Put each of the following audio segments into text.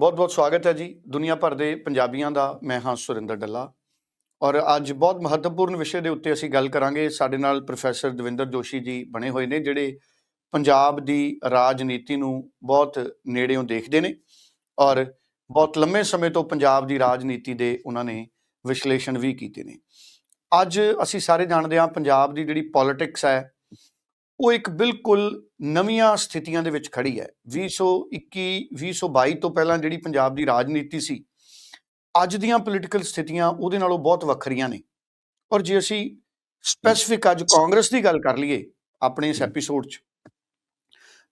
ਬਹੁਤ-ਬਹੁਤ ਸਵਾਗਤ ਹੈ ਜੀ। ਦੁਨੀਆ ਭਰ ਦੇ ਪੰਜਾਬੀਆਂ ਦਾ, ਮੈਂ ਹਾਂ ਸੁਰਿੰਦਰ ਡੱਲਾ। ਔਰ ਅੱਜ ਬਹੁਤ ਮਹੱਤਵਪੂਰਨ ਵਿਸ਼ੇ ਦੇ ਉੱਤੇ ਅਸੀਂ ਗੱਲ ਕਰਾਂਗੇ। ਸਾਡੇ ਨਾਲ ਪ੍ਰੋਫੈਸਰ ਦਵਿੰਦਰ ਜੋਸ਼ੀ ਜੀ ਬਣੇ ਹੋਏ ਨੇ, ਜਿਹੜੇ ਪੰਜਾਬ ਦੀ ਰਾਜਨੀਤੀ ਨੂੰ ਬਹੁਤ ਨੇੜਿਓਂ ਦੇਖਦੇ ਨੇ ਔਰ ਬਹੁਤ ਲੰਮੇ ਸਮੇਂ ਤੋਂ ਪੰਜਾਬ ਦੀ ਰਾਜਨੀਤੀ ਦੇ ਉਹਨਾਂ ਨੇ ਵਿਸ਼ਲੇਸ਼ਣ ਵੀ ਕੀਤੇ ਨੇ। ਅੱਜ ਅਸੀਂ ਸਾਰੇ ਜਾਣਦੇ ਹਾਂ, ਪੰਜਾਬ ਦੀ ਜਿਹੜੀ ਪੋਲਿਟਿਕਸ ਹੈ ਉਹ ਇੱਕ ਬਿਲਕੁਲ ਨਵੀਆਂ ਸਥਿਤੀਆਂ ਦੇ ਵਿੱਚ ਖੜੀ ਹੈ। 2021 2022 ਤੋਂ ਪਹਿਲਾਂ ਜਿਹੜੀ ਪੰਜਾਬ ਦੀ ਰਾਜਨੀਤੀ ਸੀ, ਅੱਜ ਦੀਆਂ ਪੋਲੀਟੀਕਲ ਸਥਿਤੀਆਂ ਉਹਦੇ ਨਾਲੋਂ ਬਹੁਤ ਵੱਖਰੀਆਂ ਨੇ। ਔਰ ਜੇ ਅਸੀਂ ਸਪੈਸੀਫਿਕ ਅੱਜ ਕਾਂਗਰਸ ਦੀ ਗੱਲ ਕਰ ਲਈਏ, ਆਪਣੇ ਇਸ ਐਪੀਸੋਡ 'ਚ,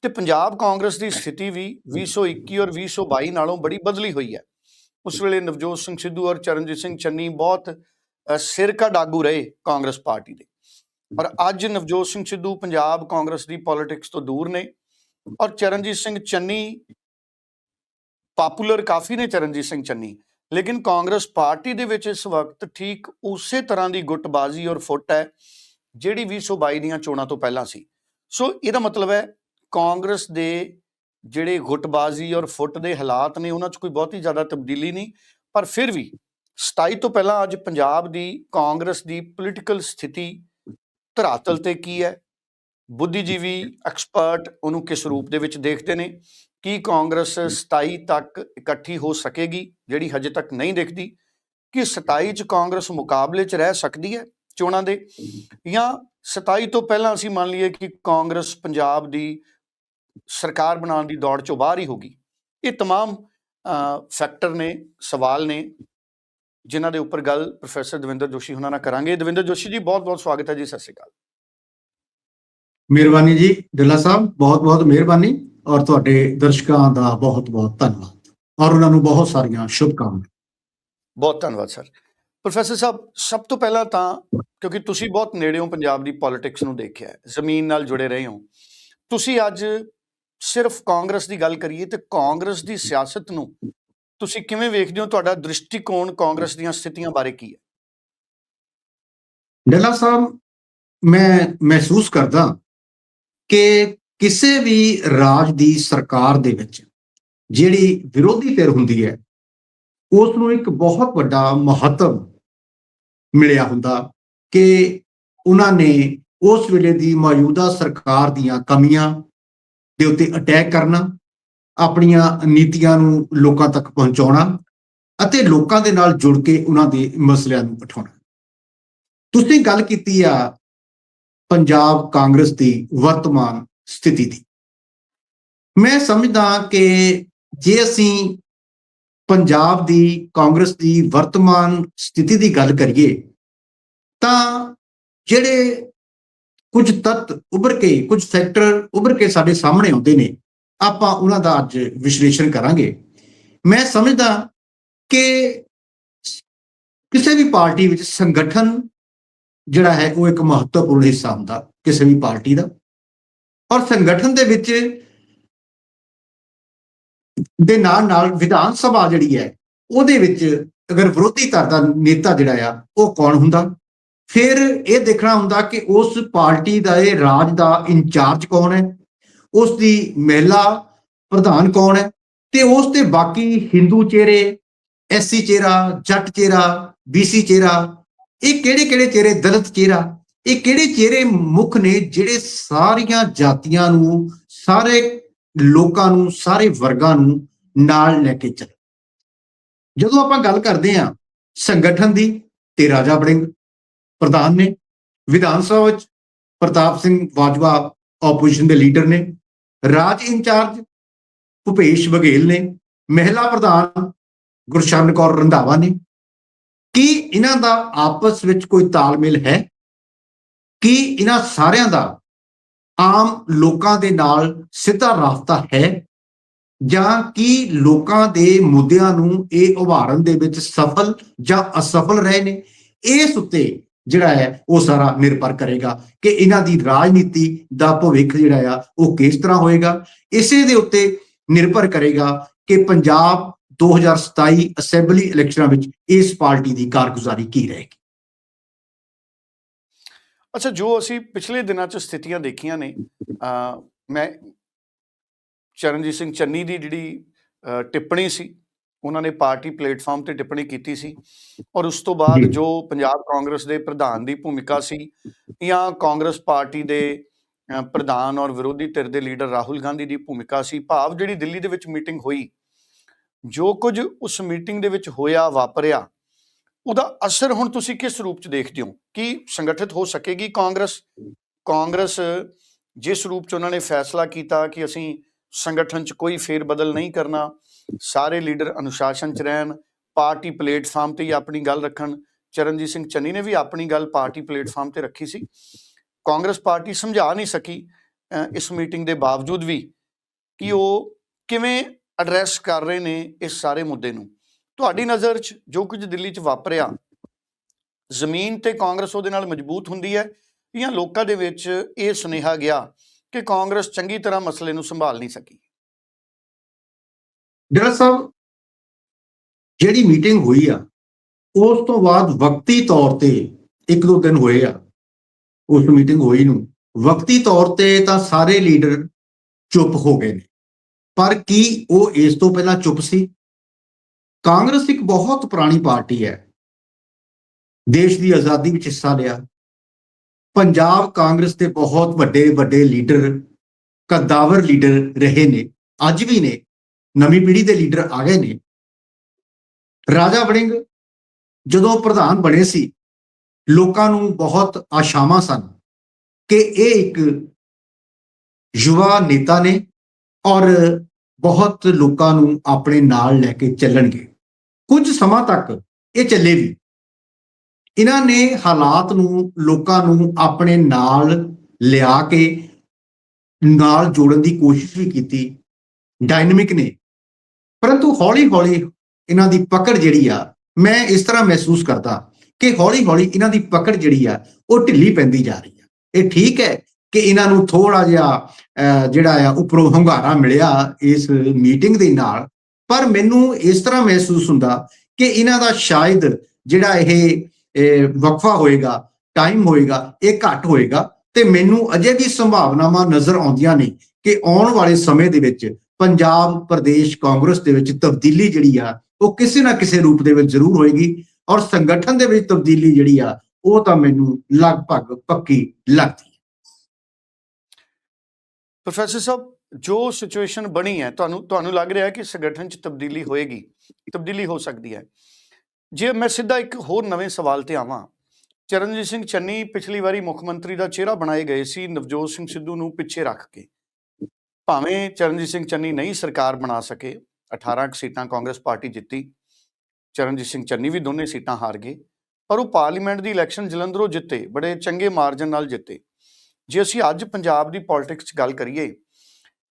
ਤੇ ਪੰਜਾਬ ਕਾਂਗਰਸ ਦੀ ਸਥਿਤੀ ਵੀ 2021 ਔਰ 2022 ਨਾਲੋਂ ਬੜੀ ਬਦਲੀ ਹੋਈ ਹੈ। ਉਸ ਵੇਲੇ ਨਵਜੋਤ ਸਿੰਘ ਸਿੱਧੂ ਔਰ ਚਰਨਜੀਤ ਸਿੰਘ ਚੰਨੀ ਬਹੁਤ ਸਿਰ ਸਿਰਕਾ ਡਾਗੂ ਰਹੇ ਕਾਂਗਰਸ ਪਾਰਟੀ ਦੇ। ਔਰ ਅੱਜ ਨਵਜੋਤ ਸਿੰਘ ਸਿੱਧੂ ਪੰਜਾਬ ਕਾਂਗਰਸ ਦੀ ਪੋਲਿਟਿਕਸ ਤੋਂ ਦੂਰ ਨੇ ਔਰ ਚਰਨਜੀਤ ਸਿੰਘ ਚੰਨੀ ਪਪੂਲਰ ਕਾਫੀ ਨੇ ਚਰਨਜੀਤ ਸਿੰਘ ਚੰਨੀ, ਲੇਕਿਨ ਕਾਂਗਰਸ ਪਾਰਟੀ ਦੇ ਵਿੱਚ ਇਸ ਵਕਤ ਠੀਕ ਉਸੇ ਤਰ੍ਹਾਂ ਦੀ ਗੁੱਟਬਾਜ਼ੀ ਔਰ ਫੁੱਟ ਹੈ ਜਿਹੜੀ 2022 ਦੀਆਂ ਚੋਣਾਂ ਤੋਂ ਪਹਿਲਾਂ ਸੀ। ਸੋ ਇਹਦਾ ਮਤਲਬ ਹੈ ਕਾਂਗਰਸ ਦੇ ਜਿਹੜੇ ਗੁੱਟਬਾਜ਼ੀ ਔਰ ਫੁੱਟ ਦੇ ਹਾਲਾਤ ਨੇ ਉਹਨਾਂ 'ਚ ਕੋਈ ਬਹੁਤੀ ਜ਼ਿਆਦਾ ਤਬਦੀਲੀ ਨਹੀਂ, ਪਰ ਫਿਰ ਵੀ 27 ਤੋਂ ਪਹਿਲਾਂ ਅੱਜ ਪੰਜਾਬ ਦੀ ਕਾਂਗਰਸ ਦੀ ਪੋਲੀਟੀਕਲ ਸਥਿਤੀ ਧਰਾਤਲ ਤੇ ਕੀ ਹੈ ਬੁੱਧੀਜੀਵੀ ਐਕਸਪਰਟ ਉਹਨੂੰ ਕਿਸ ਰੂਪ ਦੇ ਵਿੱਚ ਦੇਖਦੇ ਨੇ ਕੀ ਕਾਂਗਰਸ 27 ਤੱਕ ਇਕੱਠੀ ਹੋ ਸਕੇਗੀ ਜਿਹੜੀ ਹਜੇ ਤੱਕ ਨਹੀਂ ਦਿਖਦੀ ਕਿ 27 ਚ ਕਾਂਗਰਸ ਮੁਕਾਬਲੇ ਚ ਰਹਿ ਸਕਦੀ ਹੈ ਚੋਣਾਂ ਦੇ ਜਾਂ 27 ਤੋਂ ਪਹਿਲਾਂ ਅਸੀਂ ਮੰਨ ਲਈਏ ਕਿ ਕਾਂਗਰਸ ਪੰਜਾਬ ਦੀ ਸਰਕਾਰ ਬਣਾਉਣ ਦੀ ਦੌੜ ਚੋਂ ਬਾਹਰ ਹੀ ਹੋਗੀ ਇਹ तमाम ਫੈਕਟਰ ਨੇ ਸਵਾਲ ਨੇ ਜਿਨ੍ਹਾਂ ਦੇ ਉੱਪਰ ਗੱਲ ਪ੍ਰੋਫੈਸਰ ਦਵਿੰਦਰ ਜੋਸ਼ੀ ਹੁਣਾਂ ਨਾਲ ਕਰਾਂਗੇ। ਦਵਿੰਦਰ ਜੋਸ਼ੀ ਜੀ ਬਹੁਤ ਬਹੁਤ ਸਵਾਗਤ ਹੈ ਜੀ ਸਤਿ ਸ਼੍ਰੀ ਅਕਾਲ। ਮਿਹਰਬਾਨੀ ਜੀ ਡੱਲਾ ਸਾਹਿਬ ਬਹੁਤ ਬਹੁਤ ਮਿਹਰਬਾਨੀ ਔਰ ਤੁਹਾਡੇ ਦਰਸ਼ਕਾਂ ਦਾ ਬਹੁਤ ਬਹੁਤ ਧੰਨਵਾਦ ਔਰ ਉਹਨਾਂ ਨੂੰ ਬਹੁਤ ਸਾਰੀਆਂ ਸ਼ੁਭਕਾਮਨਾਵਾਂ। ਬਹੁਤ ਧੰਨਵਾਦ ਸਰ। ਪ੍ਰੋਫੈਸਰ ਸਾਹਿਬ ਸਭ ਤੋਂ ਪਹਿਲਾਂ ਤਾਂ ਕਿਉਂਕਿ ਤੁਸੀਂ ਬਹੁਤ ਨੇੜਿਓਂ ਪੰਜਾਬ ਦੀ ਪੋਲਿਟਿਕਸ ਨੂੰ ਦੇਖਿਆ ਹੈ ਜ਼ਮੀਨ ਨਾਲ ਜੁੜੇ ਰਹੇ ਹੋ ਤੁਸੀਂ ਅੱਜ ਸਿਰਫ ਕਾਂਗਰਸ ਦੀ ਗੱਲ ਕਰੀਏ ਤੇ ਕਾਂਗਰਸ ਦੀ ਸਿਆਸਤ ਨੂੰ ਤੁਸੀਂ ਕਿਵੇਂ ਵੇਖਦੇ ਹੋ ਤੁਹਾਡਾ ਦ੍ਰਿਸ਼ਟੀਕੋਣ ਕਾਂਗਰਸ ਦੀਆਂ ਸਥਿਤੀਆਂ ਬਾਰੇ ਕੀ ਹੈ? ਡੱਲਾ ਸਾਹਿਬ, ਮੈਂ ਮਹਿਸੂਸ ਕਰਦਾ ਕਿ ਕਿਸੇ ਵੀ ਰਾਜ ਦੀ ਸਰਕਾਰ ਦੇ ਵਿੱਚ ਜਿਹੜੀ ਵਿਰੋਧੀ ਧਿਰ ਹੁੰਦੀ ਹੈ ਉਸ ਨੂੰ ਇੱਕ ਬਹੁਤ ਵੱਡਾ ਮਹੱਤਵ ਮਿਲਿਆ ਹੁੰਦਾ ਕਿ ਉਹਨਾਂ ਨੇ ਉਸ ਵੇਲੇ ਦੀ ਮੌਜੂਦਾ ਸਰਕਾਰ ਦੀਆਂ ਕਮੀਆਂ ਦੇ ਉੱਤੇ ਅਟੈਕ ਕਰਨਾ ਆਪਣੀਆਂ ਨੀਤੀਆਂ ਨੂੰ ਲੋਕਾਂ ਤੱਕ ਪਹੁੰਚਾਉਣਾ ਅਤੇ ਲੋਕਾਂ ਦੇ ਨਾਲ ਜੁੜ ਕੇ ਉਹਨਾਂ ਦੇ ਮਸਲਿਆਂ ਨੂੰ ਉਠਾਉਣਾ ਤੁਸੀਂ ਗੱਲ ਕੀਤੀ ਆ ਪੰਜਾਬ ਕਾਂਗਰਸ ਦੀ ਵਰਤਮਾਨ ਸਥਿਤੀ ਦੀ। ਮੈਂ ਸਮਝਦਾ ਕਿ ਜੇ ਅਸੀਂ ਪੰਜਾਬ ਦੀ ਕਾਂਗਰਸ ਦੀ ਵਰਤਮਾਨ ਸਥਿਤੀ ਦੀ ਗੱਲ ਕਰੀਏ, ਤਾਂ ਜਿਹੜੇ ਕੁਝ ਤੱਤ ਉੱਭਰ ਕੇ, ਕੁਝ ਸੈਕਟਰ ਉੱਭਰ ਕੇ ਸਾਡੇ ਸਾਹਮਣੇ ਆਉਂਦੇ ਨੇ ਆਪਾਂ ਉਹਨਾਂ ਦਾ ਅੱਜ ਵਿਸ਼ਲੇਸ਼ਣ ਕਰਾਂਗੇ। ਮੈਂ ਸਮਝਦਾ ਕਿ ਕਿਸੇ ਵੀ ਪਾਰਟੀ ਵਿੱਚ ਸੰਗਠਨ ਜਿਹੜਾ ਹੈ, ਉਹ ਇੱਕ ਮਹੱਤਵਪੂਰਨ ਹਿੱਸਾ ਹੁੰਦਾ, ਕਿਸੇ ਵੀ ਪਾਰਟੀ ਦਾ। ਔਰ ਸੰਗਠਨ ਦੇ ਵਿੱਚ ਦੇ ਨਾਲ ਨਾਲ ਵਿਧਾਨ ਸਭਾ ਜਿਹੜੀ ਹੈ, ਉਹਦੇ ਵਿੱਚ ਅਗਰ ਵਿਰੋਧੀ ਧਿਰ ਦਾ ਨੇਤਾ ਜਿਹੜਾ ਆ, ਉਹ ਕੌਣ ਹੁੰਦਾ? ਫਿਰ ਇਹ ਦੇਖਣਾ ਹੁੰਦਾ ਕਿ ਉਸ ਪਾਰਟੀ ਦਾ, ਇਹ ਰਾਜ ਦਾ ਇੰਚਾਰਜ ਕੌਣ ਹੈ? ਉਸ ਦੀ ਮਹਿਲਾ ਪ੍ਰਧਾਨ ਕੌਣ ਹੈ ਤੇ ਉਸ ਤੇ ਬਾਕੀ ਹਿੰਦੂ ਚਿਹਰੇ ਐਸਸੀ ਚਿਹਰਾ ਜੱਟ ਚਿਹਰਾ ਬੀਸੀ ਚਿਹਰਾ, ਇਹ ਕਿਹੜੇ ਕਿਹੜੇ ਚਿਹਰੇ ਦਲਿਤ ਚਿਹਰਾ, ਇਹ ਕਿਹੜੇ ਚਿਹਰੇ ਮੁੱਖ ਨੇ ਜਿਹੜੇ ਸਾਰੀਆਂ ਜਾਤੀਆਂ ਨੂੰ, ਸਾਰੇ ਲੋਕਾਂ ਨੂੰ, ਸਾਰੇ ਵਰਗਾਂ ਨੂੰ ਨਾਲ ਲੈ ਕੇ ਚੱਲ? ਜਦੋਂ ਆਪਾਂ ਗੱਲ ਕਰਦੇ ਹਾਂ ਸੰਗਠਨ ਦੀ ਤੇ ਰਾਜਾ ਬੜਿੰਗ ਪ੍ਰਧਾਨ ਨੇ, ਵਿਧਾਨ ਸਭਾ ਵਿੱਚ ਪ੍ਰਤਾਪ ਸਿੰਘ ਬਾਜਵਾ ਆਪੋਜੀਸ਼ਨ ਦੇ ਲੀਡਰ ਨੇ ਰਾਜ ਇੰਚਾਰਜ ਭੁਪੇਸ਼ ਬਘੇਲ ਨੇ, ਮਹਿਲਾ ਪ੍ਰਧਾਨ ਗੁਰਸ਼ਰਨ ਕੌਰ ਰੰਧਾਵਾ ਨੇ। ਕੀ ਇਹਨਾਂ ਦਾ ਆਪਸ ਵਿੱਚ ਕੋਈ ਤਾਲਮੇਲ ਹੈ? ਕੀ ਇਹਨਾਂ ਸਾਰਿਆਂ ਦਾ ਆਮ ਲੋਕਾਂ ਦੇ ਨਾਲ ਸਿੱਧਾ ਰਾਬਤਾ ਹੈ? ਜਾਂ ਕੀ ਲੋਕਾਂ ਦੇ ਮੁੱਦਿਆਂ ਨੂੰ ਇਹ ਉਭਾਰਨ ਦੇ ਵਿੱਚ ਸਫਲ ਜਾਂ ਅਸਫਲ ਰਹੇ ਨੇ? ਇਸ ਉੱਤੇ ਜਿਹੜਾ ਹੈ ਉਹ ਸਾਰਾ ਨਿਰਭਰ ਕਰੇਗਾ ਕਿ ਇਹਨਾਂ ਦੀ ਰਾਜਨੀਤੀ ਦਾ ਭਵਿੱਖ ਜਿਹੜਾ ਆ ਉਹ ਕਿਸ ਤਰ੍ਹਾਂ ਹੋਏਗਾ। ਇਸੇ ਦੇ ਉੱਤੇ ਨਿਰਭਰ ਕਰੇਗਾ ਕਿ ਪੰਜਾਬ 2027 ਅਸੈਂਬਲੀ ਇਲੈਕਸ਼ਨਾਂ ਵਿੱਚ ਇਸ ਪਾਰਟੀ ਦੀ ਕਾਰਗੁਜ਼ਾਰੀ ਕੀ ਰਹੇਗੀ। ਅੱਛਾ ਜੋ ਅਸੀਂ ਪਿਛਲੇ ਦਿਨਾਂ 'ਚ ਸਥਿਤੀਆਂ ਦੇਖੀਆਂ ਨੇ ਅ ਮੈਂ ਚਰਨਜੀਤ ਸਿੰਘ ਚੰਨੀ ਦੀ ਜਿਹੜੀ ਅ, ਟਿੱਪਣੀ ਸੀ ਉਹਨਾਂ ਨੇ ਪਾਰਟੀ ਪਲੇਟਫਾਰਮ ਤੇ ਟਿੱਪਣੀ ਕੀਤੀ ਸੀ ਔਰ ਉਸ ਤੋਂ ਬਾਅਦ ਜੀ। ਪੰਜਾਬ ਕਾਂਗਰਸ ਦੇ ਪ੍ਰਧਾਨ ਦੀ ਭੂਮਿਕਾ ਸੀ ਜਾਂ ਕਾਂਗਰਸ ਪਾਰਟੀ ਦੇ ਪ੍ਰਧਾਨ ਔਰ ਵਿਰੋਧੀ ਧਿਰ ਦੇ ਲੀਡਰ ਰਾਹੁਲ ਗਾਂਧੀ ਦੀ ਭੂਮਿਕਾ ਸੀ ਭਾਵ ਜਿਹੜੀ ਦਿੱਲੀ ਦੇ ਵਿੱਚ ਮੀਟਿੰਗ ਹੋਈ ਜੋ ਕੁਝ ਉਸ ਮੀਟਿੰਗ ਦੇ ਵਿੱਚ ਹੋਇਆ ਵਾਪਰਿਆ ਉਹਦਾ ਅਸਰ ਹੁਣ ਤੁਸੀਂ ਕਿਸ ਰੂਪ ਚ ਦੇਖਦੇ ਹੋ ਕਿ ਸੰਗਠਿਤ ਹੋ ਸਕੇਗੀ ਕਾਂਗਰਸ ਕਾਂਗਰਸ ਜਿਸ ਰੂਪ ਚ ਉਹਨਾਂ ਨੇ ਫੈਸਲਾ ਕੀਤਾ ਕਿ ਅਸੀਂ ਸੰਗਠਨ ਚ ਕੋਈ ਫੇਰ ਬਦਲ ਨਹੀਂ ਕਰਨਾ ਸਾਰੇ ਲੀਡਰ ਅਨੁਸ਼ਾਸਨ ਚ ਰਹਿਣ, ਪਾਰਟੀ ਪਲੇਟਫਾਰਮ ਤੇ ਹੀ ਆਪਣੀ ਗੱਲ ਰੱਖਣ। ਚਰਨਜੀਤ ਸਿੰਘ ਚੰਨੀ ਨੇ ਵੀ ਆਪਣੀ ਗੱਲ ਪਾਰਟੀ ਪਲੇਟਫਾਰਮ ਤੇ ਰੱਖੀ ਸੀ। ਕਾਂਗਰਸ ਪਾਰਟੀ ਸਮਝਾ ਨਹੀਂ ਸਕੀ ਇਸ ਮੀਟਿੰਗ ਦੇ ਬਾਵਜੂਦ ਵੀ ਕਿ ਉਹ ਕਿਵੇਂ ਐਡਰੈਸ ਕਰ ਰਹੇ ਨੇ ਇਸ ਸਾਰੇ ਮੁੱਦੇ ਨੂੰ। ਤੁਹਾਡੀ ਨਜ਼ਰ 'ਚ ਜੋ ਕੁਝ ਦਿੱਲੀ 'ਚ ਵਾਪਰਿਆ, ਜ਼ਮੀਨ ਤੇ ਕਾਂਗਰਸ ਉਹਦੇ ਨਾਲ ਮਜ਼ਬੂਤ ਹੁੰਦੀ ਹੈ ਜਾਂ ਲੋਕਾਂ ਦੇ ਵਿੱਚ ਇਹ ਸੁਨੇਹਾ ਗਿਆ ਕਿ ਕਾਂਗਰਸ ਚੰਗੀ ਤਰ੍ਹਾਂ ਮਸਲੇ ਨੂੰ ਸੰਭਾਲ ਨਹੀਂ ਸਕੀ। ਡਾਕਟਰ ਸਾਹਿਬ, ਜਿਹੜੀ ਮੀਟਿੰਗ ਹੋਈ ਆ, ਉਸ ਤੋਂ ਬਾਅਦ ਵਕਤੀ ਤੌਰ ਤੇ ਇੱਕ ਦੋ ਦਿਨ ਹੋਏ ਆ, ਉਸ ਮੀਟਿੰਗ ਹੋਈ ਨੂੰ। ਵਕਤੀ ਤੌਰ ਤੇ ਤਾਂ ਸਾਰੇ ਲੀਡਰ ਚੁੱਪ ਹੋ ਗਏ ਨੇ। ਪਰ ਕੀ ਉਹ ਇਸ ਤੋਂ ਪਹਿਲਾਂ ਚੁੱਪ ਸੀ? ਕਾਂਗਰਸ ਇੱਕ ਬਹੁਤ ਪੁਰਾਣੀ ਪਾਰਟੀ ਹੈ। ਦੇਸ਼ ਦੀ ਆਜ਼ਾਦੀ ਵਿੱਚ ਹਿੱਸਾ ਲਿਆ। ਪੰਜਾਬ ਕਾਂਗਰਸ ਦੇ ਬਹੁਤ ਵੱਡੇ ਵੱਡੇ ਲੀਡਰ, ਕਦਾਵਰ ਲੀਡਰ ਰਹੇ ਨੇ, ਅੱਜ ਵੀ ਨੇ। ਨਵੀਂ ਪੀੜ੍ਹੀ ਦੇ ਲੀਡਰ ਆ ਗਏ ਨੇ। ਰਾਜਾ ਵੜਿੰਗ ਜਦੋਂ ਪ੍ਰਧਾਨ ਬਣੇ ਸੀ, ਲੋਕਾਂ ਨੂੰ ਬਹੁਤ ਆਸ਼ਾਵਾਂ ਸਨ ਕਿ ਇਹ ਇੱਕ ਯੁਵਾ ਨੇਤਾ ਨੇ ਔਰ ਬਹੁਤ ਲੋਕਾਂ ਨੂੰ ਆਪਣੇ ਨਾਲ ਲੈ ਕੇ ਚੱਲਣਗੇ। ਕੁਝ ਸਮਾਂ ਤੱਕ ਇਹ ਚੱਲੇ ਵੀ। ਇਹਨਾਂ ਨੇ ਹਾਲਾਤ ਨੂੰ, ਲੋਕਾਂ ਨੂੰ ਆਪਣੇ ਨਾਲ ਲਿਆ ਕੇ ਨਾਲ ਜੋੜਨ ਦੀ ਕੋਸ਼ਿਸ਼ ਵੀ ਕੀਤੀ। ਡਾਇਨਾਮਿਕ ਨੇ। ਪਰੰਤੂ ਹੌਲੀ-ਹੌਲੀ ਇਹਨਾਂ ਦੀ ਪਕੜ ਜਿਹੜੀ ਆ, ਮੈਂ ਇਸ ਤਰ੍ਹਾਂ ਮਹਿਸੂਸ ਕਰਦਾ ਕਿ ਹੌਲੀ-ਹੌਲੀ ਇਹਨਾਂ ਦੀ ਪਕੜ ਜਿਹੜੀ ਆ, ਉਹ ਢਿੱਲੀ ਪੈਂਦੀ ਜਾ ਰਹੀ ਆ। ਇਹ ਠੀਕ ਹੈ ਕਿ ਇਹਨਾਂ ਨੂੰ ਥੋੜਾ ਜਿਹਾ ਜਿਹੜਾ ਆ, ਉੱਪਰੋਂ ਹੰਗਾਰਾ ਮਿਲਿਆ ਇਸ ਮੀਟਿੰਗ ਦੇ ਨਾਲ, ਪਰ ਮੈਨੂੰ ਇਸ ਤਰ੍ਹਾਂ ਮਹਿਸੂਸ ਹੁੰਦਾ ਕਿ ਇਹਨਾਂ ਦਾ ਸ਼ਾਇਦ ਜਿਹੜਾ ਇਹ ਵਕਫਾ ਹੋਏਗਾ, ਟਾਈਮ ਹੋਏਗਾ, ਇਹ ਘੱਟ ਹੋਏਗਾ ਤੇ ਮੈਨੂੰ ਅਜੇ ਵੀ ਸੰਭਾਵਨਾਵਾਂ ਨਜ਼ਰ ਆਉਂਦੀਆਂ ਨੇ ਕਿ ਆਉਣ ਵਾਲੇ ਸਮੇਂ ਦੇ ਵਿੱਚ ਪੰਜਾਬ, ਪ੍ਰਦੇਸ਼, ਕਾਂਗਰਸ ਦੇ ਵਿੱਚ ਤਬਦੀਲੀ ਜਿਹੜੀ ਆ, ਉਹ ਕਿਸੇ ਨਾ ਕਿਸੇ ਰੂਪ ਦੇ ਵਿੱਚ ਜ਼ਰੂਰ ਹੋਏਗੀ ਔਰ ਸੰਗਠਨ ਦੇ ਵਿੱਚ ਤਬਦੀਲੀ ਜਿਹੜੀ ਆ, ਉਹ ਤਾਂ ਮੈਨੂੰ ਲਗਭਗ ਪੱਕੀ ਲੱਗਦੀ ਹੈ। ਪ੍ਰੋਫੈਸਰ ਸਾਹਿਬ, ਜੋ ਸਿਚੁਏਸ਼ਨ ਬਣੀ ਹੈ, ਤੁਹਾਨੂੰ ਤੁਹਾਨੂੰ ਲੱਗ ਰਿਹਾ ਹੈ ਕਿ ਸੰਗਠਨ 'ਚ ਤਬਦੀਲੀ ਹੋਏਗੀ, ਤਬਦੀਲੀ ਹੋ ਸਕਦੀ ਹੈ। ਜੇ ਮੈਂ ਸਿੱਧਾ ਇੱਕ ਹੋਰ ਨਵੇਂ ਸਵਾਲ ਤੇ ਆਵਾਂ, ਚਰਨਜੀਤ ਸਿੰਘ ਚੰਨੀ ਪਿਛਲੀ ਵਾਰੀ ਮੁੱਖ ਮੰਤਰੀ ਦਾ ਚਿਹਰਾ ਬਣਾਏ ਗਏ ਸੀ ਨਵਜੋਤ ਸਿੰਘ ਸਿੱਧੂ ਨੂੰ ਪਿੱਛੇ ਰੱਖ ਕੇ। ਭਾਵੇਂ ਚਰਨਜੀਤ ਸਿੰਘ ਚੰਨੀ ਨਹੀਂ ਸਰਕਾਰ ਬਣਾ ਸਕੇ 18 ਕੁ ਸੀਟਾਂ ਕਾਂਗਰਸ ਪਾਰਟੀ ਜਿੱਤੀ, ਚਰਨਜੀਤ ਸਿੰਘ ਚੰਨੀ ਵੀ ਦੋਨੇ ਸੀਟਾਂ ਹਾਰ ਗਏ, ਪਰ ਉਹ ਪਾਰਲੀਮੈਂਟ ਦੀ ਇਲੈਕਸ਼ਨ ਜਲੰਧਰੋਂ ਜਿੱਤੇ, ਬੜੇ ਚੰਗੇ ਮਾਰਜਨ ਨਾਲ ਜਿੱਤੇ। ਜੇ ਅਸੀਂ ਅੱਜ ਪੰਜਾਬ ਦੀ ਪੋਲਿਟਿਕਸ 'ਚ ਗੱਲ ਕਰੀਏ,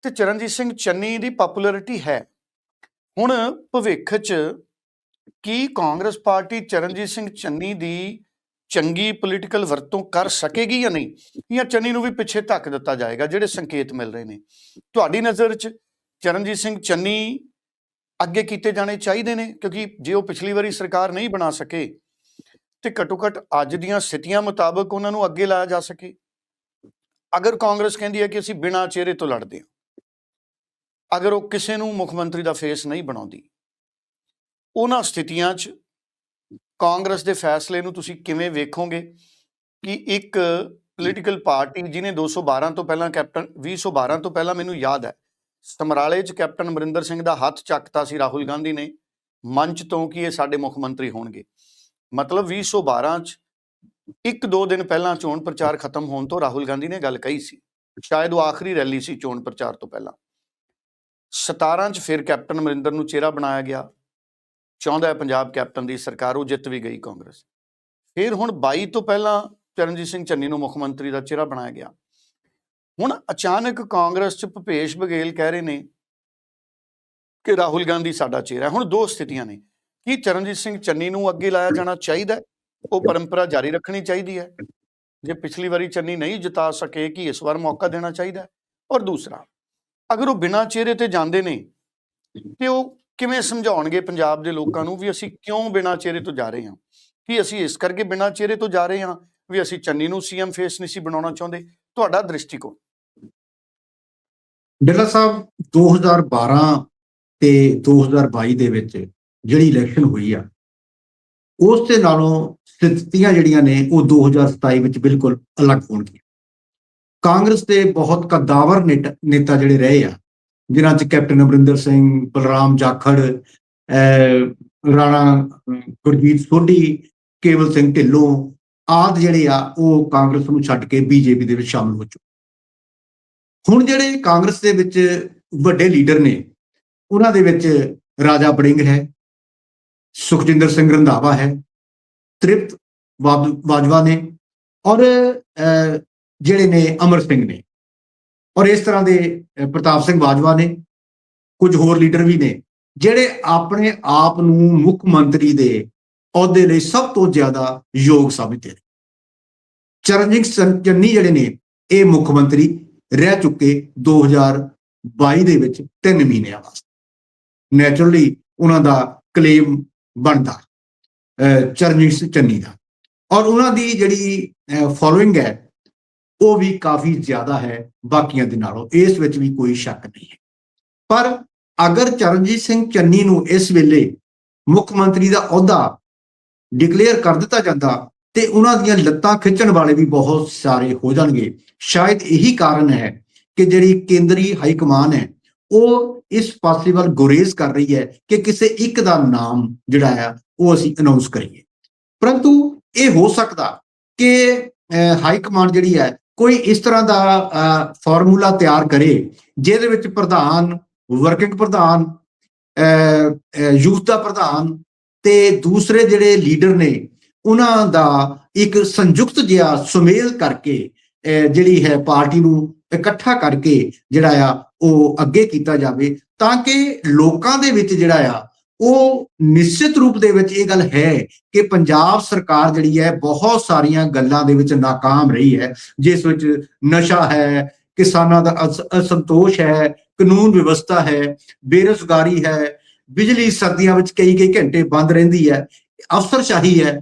ਤੇ ਚਰਨਜੀਤ ਸਿੰਘ ਚੰਨੀ ਦੀ ਪਪੂਲੈਰਿਟੀ ਹੈ। ਹੁਣ ਭਵਿੱਖ 'ਚ ਕੀ ਕਾਂਗਰਸ ਪਾਰਟੀ ਚਰਨਜੀਤ ਸਿੰਘ ਚੰਨੀ ਦੀ ਚੰਗੀ ਪੋਲੀਟੀਕਲ ਵਰਤੋਂ ਕਰ ਸਕੇਗੀ ਜਾਂ ਨਹੀਂ? ਜਾਂ ਚੰਨੀ ਨੂੰ ਵੀ ਪਿੱਛੇ ਧੱਕ ਦਿੱਤਾ ਜਾਏਗਾ, ਜਿਹੜੇ ਸੰਕੇਤ ਮਿਲ ਰਹੇ ਨੇ? ਤੁਹਾਡੀ ਨਜ਼ਰ 'ਚ ਚਰਨਜੀਤ ਸਿੰਘ ਚੰਨੀ ਅੱਗੇ ਕੀਤੇ ਜਾਣੇ ਚਾਹੀਦੇ ਨੇ? ਕਿਉਂਕਿ ਜੇ ਉਹ ਪਿਛਲੀ ਵਾਰੀ ਸਰਕਾਰ ਨਹੀਂ ਬਣਾ ਸਕੇ, ਤੇ ਘੱਟੋ ਘੱਟ ਅੱਜ ਦੀਆਂ ਸਥਿਤੀਆਂ ਮੁਤਾਬਕ ਉਹਨਾਂ ਨੂੰ ਅੱਗੇ ਲਾਇਆ ਜਾ ਸਕੇ। ਅਗਰ ਕਾਂਗਰਸ ਕਹਿੰਦੀ ਹੈ ਕਿ ਅਸੀਂ ਬਿਨਾਂ ਚਿਹਰੇ ਤੋਂ ਲੜਦੇ ਹਾਂ, ਅਗਰ ਉਹ ਕਿਸੇ ਨੂੰ ਮੁੱਖ ਮੰਤਰੀ ਦਾ ਫੇਸ ਨਹੀਂ ਬਣਾਉਂਦੀ, ਉਹਨਾਂ ਸਥਿਤੀਆਂ 'ਚ ਕਾਂਗਰਸ ਦੇ ਫੈਸਲੇ ਨੂੰ ਤੁਸੀਂ ਕਿਵੇਂ ਵੇਖੋਗੇ? ਕਿ ਇੱਕ ਪੋਲੀਟੀਕਲ ਪਾਰਟੀ ਜਿਹਨੇ 212 ਤੋਂ ਪਹਿਲਾਂ ਕੈਪਟਨ 2012 ਤੋਂ ਪਹਿਲਾਂ ਮੈਨੂੰ ਯਾਦ ਹੈ ਸਮਰਾਲੇ 'ਚ ਕੈਪਟਨ ਅਮਰਿੰਦਰ ਸਿੰਘ ਦਾ ਹੱਥ ਚੱਕਤਾ ਸੀ ਰਾਹੁਲ ਗਾਂਧੀ ਨੇ ਮੰਚ ਤੋਂ ਕਿ ਇਹ ਸਾਡੇ ਮੁੱਖ ਮੰਤਰੀ ਹੋਣਗੇ? ਮਤਲਬ 2012 'ਚ ਇੱਕ ਦੋ ਦਿਨ ਪਹਿਲਾਂ ਚੋਣ ਪ੍ਰਚਾਰ ਖਤਮ ਹੋਣ ਤੋਂ ਰਾਹੁਲ ਗਾਂਧੀ ਨੇ ਗੱਲ ਕਹੀ ਸੀ ਸ਼ਾਇਦ ਉਹ ਆਖਰੀ ਰੈਲੀ ਸੀ ਚੋਣ ਪ੍ਰਚਾਰ ਤੋਂ ਪਹਿਲਾਂ। 17 ਚ ਫਿਰ ਕੈਪਟਨ ਅਮਰਿੰਦਰ ਨੂੰ ਚਿਹਰਾ ਬਣਾਇਆ ਗਿਆ ਚਾਹੁੰਦਾ ਪੰਜਾਬ ਕੈਪਟਨ ਦੀ ਸਰਕਾਰ, ਉਹ ਜਿੱਤ ਵੀ ਗਈ ਕਾਂਗਰਸ। ਫਿਰ ਹੁਣ 22 ਤੋਂ ਪਹਿਲਾਂ ਚਰਨਜੀਤ ਸਿੰਘ ਚੰਨੀ ਨੂੰ ਮੁੱਖ ਮੰਤਰੀ ਦਾ ਚਿਹਰਾ ਬਣਾਇਆ ਗਿਆ। ਹੁਣ ਅਚਾਨਕ ਕਾਂਗਰਸ ਚ ਭੁਪੇਸ਼ ਬਘੇਲ ਕਹਿ ਰਹੇ ਨੇ ਕਿ ਰਾਹੁਲ ਗਾਂਧੀ ਸਾਡਾ ਚਿਹਰਾ ਹੁਣ ਦੋ ਸਥਿਤੀਆਂ ਨੇ। ਕੀ ਚਰਨਜੀਤ ਸਿੰਘ ਚੰਨੀ ਨੂੰ ਅੱਗੇ ਲਾਇਆ ਜਾਣਾ ਚਾਹੀਦਾ ਉਹ ਪਰੰਪਰਾ ਜਾਰੀ ਰੱਖਣੀ ਚਾਹੀਦੀ ਹੈ। ਜੇ ਪਿਛਲੀ ਵਾਰੀ ਚੰਨੀ ਨਹੀਂ ਜਿਤਾ ਸਕੇ, ਕਿ ਇਸ ਵਾਰ ਮੌਕਾ ਦੇਣਾ ਚਾਹੀਦਾ ਔਰ ਦੂਸਰਾ, ਅਗਰ ਉਹ ਬਿਨਾਂ ਚਿਹਰੇ ਤੇ ਜਾਂਦੇ ਨੇ, ਤੇ ਉਹ ਕਿਵੇਂ ਸਮਝਾਉਣਗੇ ਪੰਜਾਬ ਦੇ ਲੋਕਾਂ ਨੂੰ ਵੀ ਅਸੀਂ ਕਿਉਂ ਬਿਨਾਂ ਚਿਹਰੇ ਤੋਂ ਜਾ ਰਹੇ ਹਾਂ? ਕਿ ਅਸੀਂ ਇਸ ਕਰਕੇ ਬਿਨਾਂ ਚਿਹਰੇ ਤੋਂ ਜਾ ਰਹੇ ਹਾਂ ਵੀ ਅਸੀਂ ਚੰਨੀ ਨੂੰ ਸੀਐਮ ਫੇਸ ਨਹੀਂ ਸੀ ਬਣਾਉਣਾ ਚਾਹੁੰਦੇ? ਤੁਹਾਡਾ ਦ੍ਰਿਸ਼ਟੀਕੋਣ। ਬਿਰਲਾ ਸਾਹਿਬ 2012 ਤੇ 2022 ਦੇ ਵਿੱਚ ਜਿਹੜੀ ਇਲੈਕਸ਼ਨ ਹੋਈ ਆ, ਉਸ ਦੇ ਨਾਲੋਂ ਸਥਿਤੀਆਂ ਜਿਹੜੀਆਂ ਨੇ, ਉਹ 2027 ਵਿੱਚ ਬਿਲਕੁਲ ਅਲੱਗ ਹੋਣਗੀਆਂ। ਕਾਂਗਰਸ ਦੇ ਬਹੁਤ ਕਦਾਵਰ ਨੇਤਾ ਨੇਤਾ ਜਿਹੜੇ ਰਹੇ ਆ ਜਿਨ੍ਹਾਂ 'ਚ ਕੈਪਟਨ ਅਮਰਿੰਦਰ ਸਿੰਘ, ਬਲਰਾਮ ਜਾਖੜ ਰਾਣਾ ਗੁਰਜੀਤ ਸੋਢੀ, ਕੇਵਲ ਸਿੰਘ ਢਿੱਲੋਂ ਆਦ ਜਿਹੜੇ ਆ, ਉਹ ਕਾਂਗਰਸ ਨੂੰ ਛੱਡ ਕੇ ਬੀਜੇਪੀ ਦੇ ਵਿੱਚ ਸ਼ਾਮਲ ਹੋ ਚੁੱਕੇ ਹੁਣ ਜਿਹੜੇ ਕਾਂਗਰਸ ਦੇ ਵਿੱਚ ਵੱਡੇ ਲੀਡਰ ਨੇ, ਉਹਨਾਂ ਦੇ ਵਿੱਚ ਰਾਜਾ ਬੜਿੰਗ ਹੈ, ਸੁਖਜਿੰਦਰ ਸਿੰਘ ਰੰਧਾਵਾ ਹੈ, ਤ੍ਰਿਪਤ ਵਾਦ- ਬਾਜਵਾ ਨੇ, ਔਰ ਜਿਹੜੇ ਨੇ ਅਮਰ ਸਿੰਘ ਨੇ। ਔਰ ਇਸ ਤਰ੍ਹਾਂ ਦੇ ਪ੍ਰਤਾਪ ਸਿੰਘ ਬਾਜਵਾ ਨੇ, ਕੁਝ ਹੋਰ ਲੀਡਰ ਵੀ ਨੇ, ਜਿਹੜੇ ਆਪਣੇ ਆਪ ਨੂੰ ਮੁੱਖ ਮੰਤਰੀ ਦੇ ਅਹੁਦੇ ਲਈ ਸਭ ਤੋਂ ਜ਼ਿਆਦਾ ਯੋਗ ਸਾਬਿਤ ਨੇ। ਚਰਨਜੀਤ ਚੰਨੀ ਜਿਹੜੇ ਨੇ, ਇਹ ਮੁੱਖ ਮੰਤਰੀ ਰਹਿ ਚੁੱਕੇ 2022 ਦੇ ਵਿੱਚ 3 ਮਹੀਨਿਆਂ ਵਾਸਤੇ। ਨੈਚੁਰਲੀ ਉਹਨਾਂ ਦਾ ਕਲੇਮ ਬਣਦਾ ਚਰਨਜੀਤ ਸਿੰਘ ਚੰਨੀ ਦਾ। ਔਰ ਉਹਨਾਂ ਦੀ ਜਿਹੜੀ ਫੋਲੋਇੰਗ ਹੈ ਉਹ ਵੀ ਕਾਫੀ ਜ਼ਿਆਦਾ ਹੈ ਬਾਕੀਆਂ ਦੇ ਨਾਲੋਂ, ਇਸ ਵਿੱਚ ਵੀ ਕੋਈ ਸ਼ੱਕ ਨਹੀਂ ਹੈ। ਪਰ ਅਗਰ ਚਰਨਜੀਤ ਸਿੰਘ ਚੰਨੀ ਨੂੰ ਇਸ ਵੇਲੇ ਮੁੱਖ ਮੰਤਰੀ ਦਾ ਅਹੁਦਾ ਡਿਕਲੇਅਰ ਕਰ ਦਿੱਤਾ ਜਾਂਦਾ ਤੇ ਉਹਨਾਂ ਦੀਆਂ ਲੱਤਾਂ ਖਿੱਚਣ ਵਾਲੇ ਵੀ ਬਹੁਤ ਸਾਰੇ ਹੋ ਜਾਣਗੇ, ਸ਼ਾਇਦ ਇਹੀ ਕਾਰਨ ਹੈ ਕਿ ਜਿਹੜੀ ਕੇਂਦਰੀ ਹਾਈ ਕਮਾਨ ਹੈ, ਉਹ ਇਸ ਪਾਸੇ ਵੱਲ ਗੁਰੇਜ਼ ਕਰ ਰਹੀ ਹੈ ਕਿ ਕਿਸੇ ਇੱਕ ਦਾ ਨਾਮ ਜਿਹੜਾ ਆ, ਉਹ ਅਸੀਂ ਅਨਾਉਂਸ ਕਰੀਏ। ਪਰੰਤੂ ਇਹ ਹੋ ਸਕਦਾ ਕਿ ਹਾਈ ਕਮਾਂਡ ਜਿਹੜੀ ਹੈ ਕੋਈ ਇਸ ਤਰ੍ਹਾਂ ਦਾ ਫਾਰਮੂਲਾ ਤਿਆਰ ਕਰੇ, ਜਿਹਦੇ ਵਿੱਚ ਪ੍ਰਧਾਨ, ਵਰਕਿੰਗ ਪ੍ਰਧਾਨ ਯੂਥ ਦਾ ਪ੍ਰਧਾਨ ਤੇ ਦੂਸਰੇ ਜਿਹੜੇ ਲੀਡਰ ਨੇ, ਉਹਨਾਂ ਦਾ ਇੱਕ ਸੰਯੁਕਤ ਜਿਹਾ ਸੁਮੇਲ ਕਰਕੇ ਜਿਹੜੀ ਹੈ ਪਾਰਟੀ ਨੂੰ ਇਕੱਠਾ ਕਰਕੇ ਜਿਹੜਾ ਆ, ਉਹ ਅੱਗੇ ਕੀਤਾ ਜਾਵੇ, ਤਾਂ ਕਿ ਲੋਕਾਂ ਦੇ ਵਿੱਚ ਜਿਹੜਾ ਆ ਉਹ ਨਿਸ਼ਚਿਤ ਰੂਪ ਦੇ ਵਿੱਚ ਇਹ ਗੱਲ ਹੈ ਕਿ ਪੰਜਾਬ ਸਰਕਾਰ ਜਿਹੜੀ ਹੈ ਬਹੁਤ ਸਾਰੀਆਂ ਗੱਲਾਂ ਦੇ ਵਿੱਚ ناکਾਮ ਰਹੀ ਹੈ, ਜਿਸ ਵਿੱਚ ਨਸ਼ਾ ਹੈ, ਕਿਸਾਨਾਂ ਦਾ ਅਸੰਤੋਸ਼ ਹੈ, ਕਾਨੂੰਨ ਵਿਵਸਥਾ ਹੈ, ਬੇਰੋਜ਼ਗਾਰੀ ਹੈ, ਬਿਜਲੀ ਸਰਦੀਆਂ ਵਿੱਚ ਕਈ ਕਈ ਘੰਟੇ ਬੰਦ ਰਹਿੰਦੀ ਹੈ, ਅਫਸਰਸ਼ਾਹੀ ਹੈ।